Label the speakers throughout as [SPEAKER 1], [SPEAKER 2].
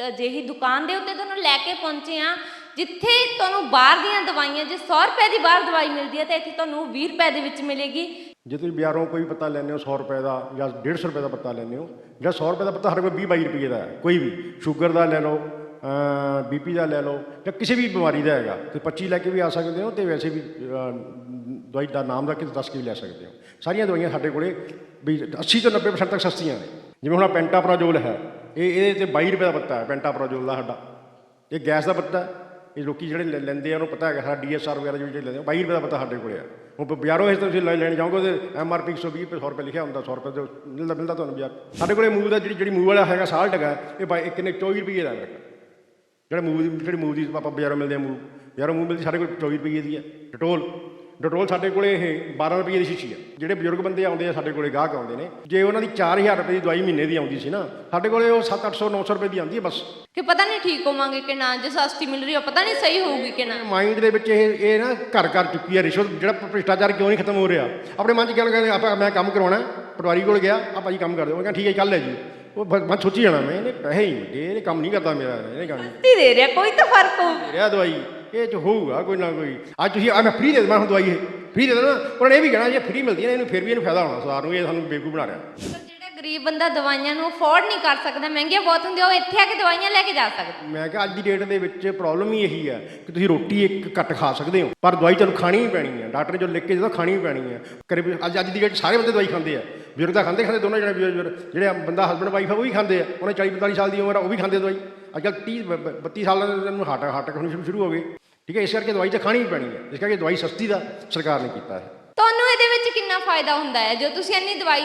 [SPEAKER 1] ਅਜਿਹੀ ਦੁਕਾਨ ਦੇ ਉੱਤੇ ਤੁਹਾਨੂੰ ਲੈ ਕੇ ਪਹੁੰਚੇ ਆ ਜਿੱਥੇ ਤੁਹਾਨੂੰ ਬਾਹਰ ਦੀਆਂ ਦਵਾਈਆਂ, ਜੇ 100 ਰੁਪਏ ਦੀ ਬਾਹਰ ਦਵਾਈ ਮਿਲਦੀ ਹੈ ਤਾਂ ਇੱਥੇ ਤੁਹਾਨੂੰ 20 ਰੁਪਏ ਦੇ ਵਿੱਚ ਮਿਲੇਗੀ।
[SPEAKER 2] ਜੇ ਤੁਸੀਂ ਬਾਜ਼ਾਰੋਂ ਕੋਈ ਪੱਤਾ ਲੈਂਦੇ ਹੋ 100 ਰੁਪਏ ਦਾ ਜਾਂ 150 ਰੁਪਏ ਦਾ ਪੱਤਾ ਲੈਂਦੇ ਹੋ, ਜਾਂ 100 ਰੁਪਏ ਦਾ ਪੱਤਾ ਹਰ ਕੋਈ 20 22 ਰੁਪਏ ਦਾ ਹੈ, ਕੋਈ ਵੀ, ਸ਼ੂਗਰ ਦਾ ਲੈ ਲਓ ਬੀਪੀ ਦਾ ਲੈ ਲਓ, ਜਾਂ ਕਿਸੇ ਵੀ ਬਿਮਾਰੀ ਦਾ ਹੈਗਾ, ਤੁਸੀਂ 25 ਲੈ ਕੇ ਵੀ ਆ ਸਕਦੇ ਹੋ ਤੇ ਵੈਸੇ ਵੀ ਦਵਾਈ ਦਾ ਨਾਮ ਰੱਖ ਕੇ ਦੱਸ ਕੇ ਵੀ ਲੈ ਸਕਦੇ ਹੋ। ਸਾਰੀਆਂ ਦਵਾਈਆਂ ਸਾਡੇ ਕੋਲੇ ਵੀ 80 ਤੋਂ 90% ਤੱਕ ਸਸਤੀਆਂ ਨੇ। ਜਿਵੇਂ ਹੁਣ ਪੈਂਟਾਪਰਾਜੋਲ ਹੈ ਇਹ ਇਹਦੇ ਤੇ 22 ਰੁਪਏ ਦਾ ਪੱਤਾ ਹੈ ਪੈਂਟਾਪਰਾਜੋਲ ਦਾ ਸਾਡਾ। ਇਹ ਗੈਸ ਦਾ ਪੱਤਾ ਇਹ ਲੋਕੀ ਜਿਹੜੇ ਲੈਂਦੇ ਆ, ਉਹਨੂੰ ਪਤਾ ਹੈਗਾ, ਸਾਡਾ ਡੀਐਸਆਰ ਵਗੈਰਾ ਜਿਹੜੇ ਲੈਂਦੇ ਆ 22 ਰੁਪਏ ਦਾ ਪੱਤਾ ਸਾਡੇ ਕੋਲੇ ਆ। ਹੁਣ ਬਾਜ਼ਾਰੋਂ ਇਸ ਤੁਸੀਂ ਲੈ- ਲੈਣ ਜਾਓਗੇ ਤੇ ਐਮਆਰਪੀ 120 ਰੁਪਏ 100 ਰੁਪਏ ਲਿਖਿਆ ਹੁੰਦਾ 100 ਰੁਪਏ ਤੇ ਮਿਲਦਾ ਮਿਲਦਾ ਤੁਹਾਨੂੰ ਬਾਜ਼ਾਰ। ਸਾਡੇ ਕੋਲੇ ਮੂਵ ਦਾ ਜਿਹੜੀ ਜਿਹੜੀ ਮੂਵ ਵਾਲਾ ਹੈਗਾ, ਸਾਲਟ ਹੈਗਾ, ਇਹ ਬਾਈ ਕਿੰਨੇ 24 ਰੁਪਏ ਦਾ ਹੈ ਜਿਹੜਾ ਮੂਵ ਦੀ ਜਿਹੜੀ ਮੂਵ ਦੀ ਆਪਾਂ ਬਾਜ਼ਾਰੋਂ ਮਿਲਦੇ ਆ ਮੂਵ, ਬਾਜ਼ਾਰੋਂ ਮੂਵ ਮਿਲਦੀ, ਸਾਡੇ ਕੋਲ 24 ਰੁਪਏ ਦੀ ਹੈ ਡਟੋਲ ਡਟੋਲ ਸਾਡੇ ਕੋਲੇ ਇਹ 12 ਰੁਪਏ ਦੀ ਸ਼ੀਸ਼ੀ ਹੈ ਜਿਹੜੇ ਬਜ਼ੁਰਗ ਬੰਦੇ ਆਉਂਦੇ ਆ ਸਾਡੇ ਕੋਲੇ ਗਾਹਕ ਆਉਂਦੇ ਨੇ। ਜੇ ਉਹਨਾਂ ਦੀ 4000 ਰੁਪਏ ਦੀ ਦਵਾਈ ਮਹੀਨੇ ਦੀ ਆਉਂਦੀ ਸੀ ਨਾ ਸਾਡੇ ਕੋਲੇ ਉਹ 7 800 900 ਰੁਪਏ ਦੀ ਆਉਂਦੀ ਹੈ ਬਸ।
[SPEAKER 1] ਕਿ ਪਤਾ ਨਹੀਂ ਠੀਕ ਹੋਵਾਂਗੇ ਕਿ ਨਾ ਜੇ ਸਸਤੀ ਮਿਲ ਰਹੀ ਹੋ ਪਤਾ ਨਹੀਂ ਸਹੀ ਹੋਊਗੀ ਕਿ ਨਾ।
[SPEAKER 2] ਮਾਈਂਡ ਦੇ ਵਿੱਚ ਇਹ ਇਹ ਨਾ ਘਰ ਘਰ ਚੁੱਕੀ ਹੈ ਰਿਸ਼ਵਤ ਜਿਹੜਾ ਭ੍ਰਿਸ਼ਟਾਚਾਰ ਕਿਉਂ ਨਹੀਂ ਖਤਮ ਹੋ ਰਿਹਾ। ਆਪਣੇ ਮਨ 'ਚ ਕਹਿੰਦੇ ਕਹਿੰਦੇ ਆਪਾਂ ਮੈਂ ਕੰਮ ਕਰਾਉਣਾ ਹੈ, ਪਟਵਾਰੀ ਕੋਲ ਗਿਆ ਆ ਭਾਜੀ ਕੰਮ ਕਰ ਦਿਓ ਮੈਂ ਕਿਹਾ ਠੀਕ ਹੈ ਕੱਲ ਲੈ ਜੀ। ਉਹ ਮੈਂ ਸੋਚੀ ਜਾਣਾ ਮੈਂ ਇਹਨੇ ਪੈਸੇ ਹੀ ਮੰਗੇ ਇਹਨੇ ਕੰਮ ਨਹੀਂ ਕਰਦਾ ਮੇਰਾ ਇਹਨੇ ਕੰਮ ਨਹੀਂ
[SPEAKER 1] ਦੇ ਰਿਹਾ ਕੋਈ ਤਾਂ ਫ਼ਰਕ ਹੋਊ।
[SPEAKER 2] ਰਿਹਾ ਦਵਾਈ। ਇਹ ਚ ਹੋਊਗਾ ਕੋਈ ਨਾ ਕੋਈ। ਅੱਜ ਤੁਸੀਂ ਆ ਮੈਂ ਫ੍ਰੀ ਦੇ ਦੇਵਾਂ ਹੁਣ ਦਵਾਈ ਇਹ। ਫ੍ਰੀ ਦੇ ਦੇਣਾ ਉਹਨਾਂ ਨੇ ਇਹ ਵੀ ਕਹਿਣਾ ਜੇ ਫ੍ਰੀ ਮਿਲਦੀ ਹੈ ਇਹਨੂੰ ਫਿਰ ਵੀ ਇਹਨੂੰ ਫਾਇਦਾ ਹੋਣਾ ਸਰਕਾਰ ਨੂੰ ਇਹ ਸਾਨੂੰ ਬੇਵਕੂਫ ਬਣਾ ਰਿਹਾ।
[SPEAKER 1] ਜਿਹੜਾ ਗਰੀਬ ਬੰਦਾ ਦਵਾਈਆਂ ਨੂੰ ਅਫੋਰਡ ਨਹੀਂ ਕਰ ਸਕਦਾ ਮਹਿੰਗੀਆਂ ਬਹੁਤ ਹੁੰਦੀਆਂ ਉਹ ਇੱਥੇ ਆ ਕੇ ਦਵਾਈਆਂ ਲੈ ਕੇ ਜਾ ਸਕਦਾ।
[SPEAKER 2] ਮੈਂ ਕਿਹਾ ਅੱਜ ਦੀ ਡੇਟ ਦੇ ਵਿੱਚ ਪ੍ਰੋਬਲਮ ਹੀ ਇਹੀ ਹੈ ਕਿ ਤੁਸੀਂ ਰੋਟੀ ਇੱਕ ਘੱਟ ਖਾ ਸਕਦੇ ਹੋ ਪਰ ਦਵਾਈ ਤੁਹਾਨੂੰ ਖਾਣੀ ਹੀ ਪੈਣੀ ਹੈ ਡਾਕਟਰ ਨੇ ਜੋ ਲਿਖ ਕੇ ਜਦੋਂ ਖਾਣੀ ਹੀ ਪੈਣੀ ਹੈ ਕਰੇ ਵੀ ਅੱਜ ਅੱਜ ਦੀ ਡੇਟ ਸਾਰੇ ਬੰਦੇ ਦਵਾਈ ਖਾਂਦੇ ਆ। ਬਜ਼ੁਰਗ ਤਾਂ ਖਾਂਦੇ ਖਾਂਦੇ ਦੋਨੋਂ ਜਣੇ ਬਜ਼ੁਰਗ। ਜਿਹੜੇ ਬੰਦਾ ਹਸਬੰਡ ਵਾਈਫ ਆ ਉਹ ਵੀ ਖਾਂਦੇ ਆ। ਉਹਨੇ 40 45 ਸਾਲ ਦੀ ਉਮਰ ਆ ਉਹ ਵੀ ਖਾਂਦੇ ਦਵਾਈ। ਅੱਜ ਕੱਲ੍ਹ 30 ਬ- ਬ- 32 ਸਾਲਾਂ ਦੇ ਨੂੰ ਹਾਰਟ ਹਾਰਟ ਸ਼ੁਰੂ- ਸ਼ੁਰੂ ਹੋ ਗਏ। ਠੀਕ ਹੈ ਇਸ ਕਰਕੇ ਦਵਾਈ ਤਾਂ ਖਾਣੀ ਹੀ ਪੈਣੀ ਹੈ। ਇਸ ਕਰਕੇ ਦਵਾਈ ਸਸਤੀ ਦਾ ਸਰਕਾਰ ਨੇ ਕੀਤਾ ਹੈ।
[SPEAKER 1] ਤੁਹਾਨੂੰ ਇਹਦੇ ਵਿੱਚ ਕਿੰਨਾ ਫਾਇਦਾ ਹੁੰਦਾ ਹੈ? ਜੋ ਤੁਸੀਂ ਇੰਨੀ ਦਵਾਈ